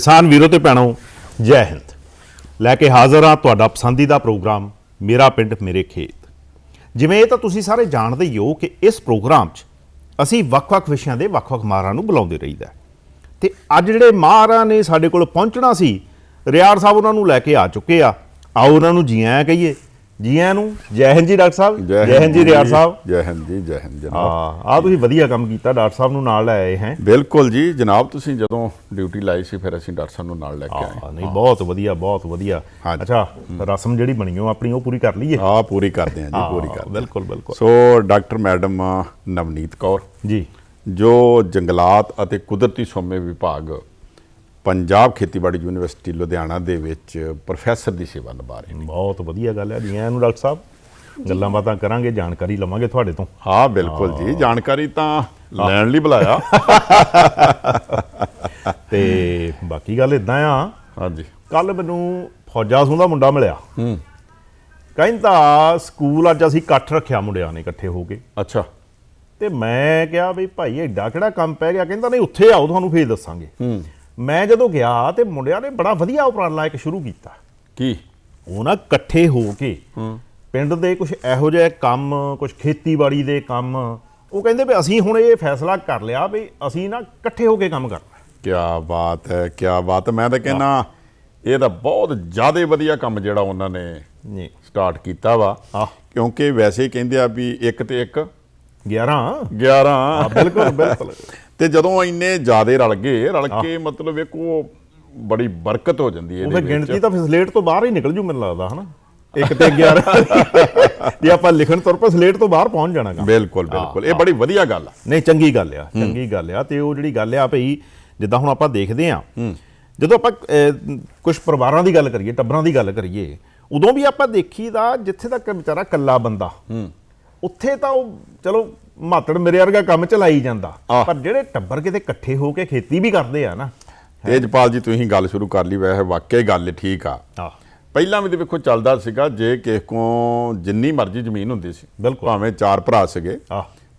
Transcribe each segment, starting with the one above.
ਕਿਸਾਨ ਵੀਰੋ ਤੇ ਭੈਣੋ, ਜੈ ਹਿੰਦ। ਲੈ ਕੇ ਹਾਜ਼ਰ ਹਾਂ ਤੁਹਾਡਾ ਪਸੰਦੀਦਾ ਪ੍ਰੋਗਰਾਮ, ਮੇਰਾ ਪਿੰਡ, ਮੇਰੇ ਖੇਤ। ਜਿਵੇਂ ਇਹ ਤਾਂ ਤੁਸੀਂ ਸਾਰੇ ਜਾਣਦੇ ਹੀ ਹੋ ਕਿ ਇਸ ਪ੍ਰੋਗਰਾਮ 'ਚ ਅਸੀਂ ਵੱਖ-ਵੱਖ ਵਿਸ਼ਿਆਂ ਦੇ ਵੱਖ-ਵੱਖ ਮਾਹਰਾਂ ਨੂੰ ਬੁਲਾਉਂਦੇ ਰਹੀਦਾ ਹੈ। ਤੇ ਅੱਜ ਜਿਹੜੇ ਮਾਹਰਾਂ ਨੇ ਸਾਡੇ ਕੋਲ ਪਹੁੰਚਣਾ ਸੀ, ਰਿਆੜ ਸਾਹਿਬ ਉਹਨਾਂ ਨੂੰ ਲੈ ਕੇ ਆ ਚੁੱਕੇ ਆ। ਆਓ ਉਹਨਾਂ ਨੂੰ ਜੀ ਆਇਆਂ ਕਹੀਏ। ਜੀ ਆਇਆਂ ਨੂੰ ਜੈ ਹਿੰਦ ਜੀ ਡਾਕਟਰ ਸਾਹਿਬ ਜੈ ਹਿੰਦ ਜੀ ਰਿਆੜ ਸਾਹਿਬ। ਜੈ ਹਿੰਦ ਜੀ ਜੈ ਹਿੰਦ ਜਨਾਬ। ਹਾਂ ਆ ਤੁਸੀਂ ਵਧੀਆ ਕੰਮ ਕੀਤਾ ਡਾਕਟਰ ਸਾਹਿਬ ਨੂੰ ਨਾਲ ਲੈ ਆਏ ਹੈ। ਬਿਲਕੁਲ ਜੀ ਜਨਾਬ ਤੁਸੀਂ ਜਦੋਂ ਡਿਊਟੀ ਲਾਈ ਸੀ ਫਿਰ ਅਸੀਂ ਡਾਕਟਰ ਸਾਹਿਬ ਨੂੰ ਨਾਲ ਲੈ ਕੇ ਆਏ। ਹਾਂ ਨਹੀਂ ਬਹੁਤ ਵਧੀਆ ਬਹੁਤ ਵਧੀਆ। ਅੱਛਾ ਰਸਮ ਜਿਹੜੀ ਬਣੀ ਉਹ ਆਪਣੀ ਉਹ ਪੂਰੀ ਕਰ ਲਈਏ? ਆ ਪੂਰੀ ਕਰਦੇ ਹਾਂ ਜੀ ਪੂਰੀ ਹਾਂ, ਹਾਂ। ਬਿਲਕੁਲ ਬਿਲਕੁਲ। ਸੋ ਡਾਕਟਰ ਮੈਡਮ ਨਵਨੀਤ ਕੌਰ। ਜੀ। ਜੋ ਜੰਗਲਾਤ ਅਤੇ ਕੁਦਰਤੀ ਸੋਮੇ ਵਿਭਾਗ ਪੰਜਾਬ ਖੇਤੀਬਾੜੀ ਯੂਨੀਵਰਸਿਟੀ ਲੁਧਿਆਣਾ ਦੇ ਵਿੱਚ ਪ੍ਰੋਫੈਸਰ ਦੀ ਸੇਵਾ ਨਿਭਾ ਰਹੇ ਨੇ। ਬਹੁਤ ਵਧੀਆ ਗੱਲ ਹੈ ਜੀ। ਆਇਆਂ ਨੂੰ ਡਾਕਟਰ ਸਾਹਿਬ ਗੱਲਾਂ ਬਾਤਾਂ ਕਰਾਂਗੇ ਜਾਣਕਾਰੀ ਲਵਾਂਗੇ ਤੁਹਾਡੇ ਤੋਂ। ਹਾਂ ਬਿਲਕੁਲ ਜੀ। ਜਾਣਕਾਰੀ ਤਾਂ ਲੈਣ ਲਈ ਬੁਲਾਇਆ। ਤੇ ਬਾਕੀ ਗੱਲ ਇਦਾਂ ਆ। ਹਾਂਜੀ। ਕੱਲ ਮੈਨੂੰ ਫੌਜਾ ਸੂੰ ਦਾ ਮੁੰਡਾ ਮਿਲਿਆ। ਹੂੰ। ਕਹਿੰਦਾ ਸਕੂਲ ਅੱਜ ਅਸੀਂ ਇਕੱਠ ਰੱਖਿਆ ਮੁੰਡਿਆਂ ਨੇ ਇਕੱਠੇ ਹੋ ਕੇ। ਅੱਛਾ। ਤੇ ਮੈਂ ਕਿਹਾ ਵੀ ਭਾਈ ਐਡਾ ਕਿਹੜਾ ਕੰਮ ਪੈ ਗਿਆ? ਕਹਿੰਦਾ ਨਹੀਂ ਉੱਥੇ ਆਓ ਤੁਹਾਨੂੰ ਫੇਰ ਦੱਸਾਂਗੇ। ਹੂੰ। ਮੈਂ ਜਦੋਂ ਗਿਆ ਤੇ ਮੁੰਡਿਆਂ ਨੇ ਬੜਾ ਵਧੀਆ ਉਪਰਾਲਾ ਇੱਕ ਸ਼ੁਰੂ ਕੀਤਾ। ਕੀ? ਉਹ ਨਾ ਇਕੱਠੇ ਹੋ ਕੇ ਪਿੰਡ ਦੇ ਕੁਝ ਇਹੋ ਜਿਹੇ ਕੰਮ ਕੁਝ ਖੇਤੀਬਾੜੀ ਦੇ ਕੰਮ ਉਹ ਕਹਿੰਦੇ ਵੀ ਅਸੀਂ ਹੁਣ ਇਹ ਫੈਸਲਾ ਕਰ ਲਿਆ ਵੀ ਅਸੀਂ ਨਾ ਇਕੱਠੇ ਹੋ ਕੇ ਕੰਮ ਕਰਨਾ। ਕੀ ਬਾਤ ਹੈ ਕੀ ਬਾਤ। ਮੈਂ ਤਾਂ ਕਹਿੰਦਾ ਇਹ ਤਾਂ ਬਹੁਤ ਜ਼ਿਆਦਾ ਵਧੀਆ ਕੰਮ ਜਿਹੜਾ ਉਹਨਾਂ ਨੇ ਜੀ। ਸਟਾਰਟ ਕੀਤਾ ਵਾ। ਆਹ ਕਿਉਂਕਿ ਵੈਸੇ ਹੀ ਕਹਿੰਦੇ ਆ ਵੀ ਇੱਕ ਤੇ ਇੱਕ। 11 11 ਹਾਂ ਬਿਲਕੁਲ ਬਿਲਕੁਲ। ਤੇ ਜਦੋਂ ਇੰਨੇ ਜ਼ਿਆਦੇ ਰਲ ਗਏ ਰਲ ਕੇ ਮਤਲਬ ਵੇਖੋ ਬੜੀ ਬਰਕਤ ਹੋ ਜਾਂਦੀ ਹੈ ਉਹ ਫਿਰ ਇਹਦੇ ਗਿਣਤੀ ਤਾਂ ਫਿਰ ਸਲੇਟ ਤੋਂ ਬਾਹਰ ਹੀ ਨਿਕਲ ਜੂ ਮੈਨੂੰ ਲੱਗਦਾ ਹਨਾ? ਇੱਕ ਤੇ 11 ਜੇ ਆਪਾਂ ਲਿਖਣ ਤੁਰ ਪਏ ਸਲੇਟ ਤੋਂ ਬਾਹਰ ਪਹੁੰਚ ਜਾਣਾ ਗਾ। ਬਿਲਕੁਲ ਬਿਲਕੁਲ। ਇਹ ਬੜੀ ਵਧੀਆ ਗੱਲ ਆ। ਨਹੀਂ ਚੰਗੀ ਗੱਲ ਆ ਚੰਗੀ ਗੱਲ ਆ। ਤੇ ਉਹ ਜਿਹੜੀ ਗੱਲ ਆ ਭਈ ਜਿੱਦਾਂ ਹੁਣ ਆਪਾਂ ਦੇਖਦੇ ਆ ਜਦੋਂ ਆਪਾਂ ਕੁਝ ਪਰਿਵਾਰਾਂ ਦੀ ਗੱਲ ਕਰੀਏ ਟੱਬਰਾਂ ਦੀ ਗੱਲ ਕਰੀਏ ਉਦੋਂ ਵੀ ਆਪਾਂ ਦੇਖੀਦਾ ਜਿੱਥੇ ਤੱਕ ਵਿਚਾਰਾ ਕੱਲਾ ਬੰਦਾ ਉੱਥੇ ਤਾਂ ਉਹ ਚਲੋ ਮਾਤੜ ਮੇਰੇ ਵਰਗਾ ਕੰਮ ਚਲਾਈ ਜਾਂਦਾ। ਆਹ। ਪਰ ਜਿਹੜੇ ਟੱਬਰ ਕਿਤੇ ਇਕੱਠੇ ਹੋ ਕੇ ਖੇਤੀ ਵੀ ਕਰਦੇ ਆ ਨਾ ਤੇਜਪਾਲ ਜੀ ਤੁਸੀਂ ਗੱਲ ਸ਼ੁਰੂ ਕਰ ਲਈ ਵੈਸੇ ਵਾਕਿਆ ਗੱਲ ਠੀਕ ਆ। ਪਹਿਲਾਂ ਵੀ ਤੇ ਵੇਖੋ ਚੱਲਦਾ ਸੀਗਾ ਜੇ ਕਿਸੇ ਕੋ ਜਿੰਨੀ ਮਰਜ਼ੀ ਜ਼ਮੀਨ ਹੁੰਦੀ ਸੀ ਬਿਲਕੁਲ। ਭਾਵੇਂ ਚਾਰ ਭਰਾ ਸੀਗੇ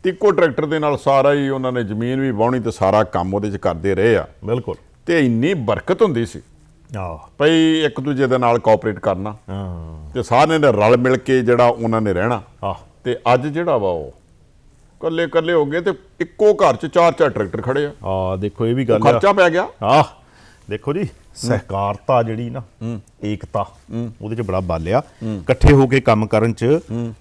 ਤੇ ਇੱਕੋ ਟਰੈਕਟਰ ਦੇ ਨਾਲ ਸਾਰਾ ਹੀ ਉਹਨਾਂ ਨੇ ਜ਼ਮੀਨ ਵੀ ਵਾਹੁਣੀ ਤੇ ਸਾਰਾ ਕੰਮ ਉਹਦੇ 'ਚ ਕਰਦੇ ਰਹੇ ਆ। ਬਿਲਕੁਲ। ਤੇ ਇੰਨੀ ਬਰਕਤ ਹੁੰਦੀ ਸੀ। ਆਹ ਭਈ ਇੱਕ ਦੂਜੇ ਦੇ ਨਾਲ ਕੋਆਪਰੇਟ ਕਰਨਾ ਹਾਂ। ਤੇ ਸਾਰਿਆਂ ਨੇ ਰਲ ਮਿਲ ਕੇ ਜਿਹੜਾ ਉਹਨਾਂ ਨੇ ਰਹਿਣਾ ਤੇ ਅੱਜ ਜਿਹੜਾ ਵਾ ਉਹ ਕੱਲੇ ਕੱਲੇ ਹੋ ਗਏ ਤੇ ਇੱਕੋ ਘਰ 'ਚ ਚਾਰ ਚਾਰ ਟਰੈਕਟਰ ਖੜੇ ਆ। ਆ ਦੇਖੋ ਇਹ ਵੀ ਗੱਲ ਆ। ਖਰਚਾ ਪੈ ਗਿਆ। ਆਹ ਦੇਖੋ ਜੀ ਸਹਿਕਾਰਤਾ ਜਿਹੜੀ ਨਾ ਏਕਤਾ ਉਹਦੇ ਚ ਬੜਾ ਬਲ ਆ। ਇਕੱਠੇ ਹੋ ਕੇ ਕੰਮ ਕਰਨ ਚ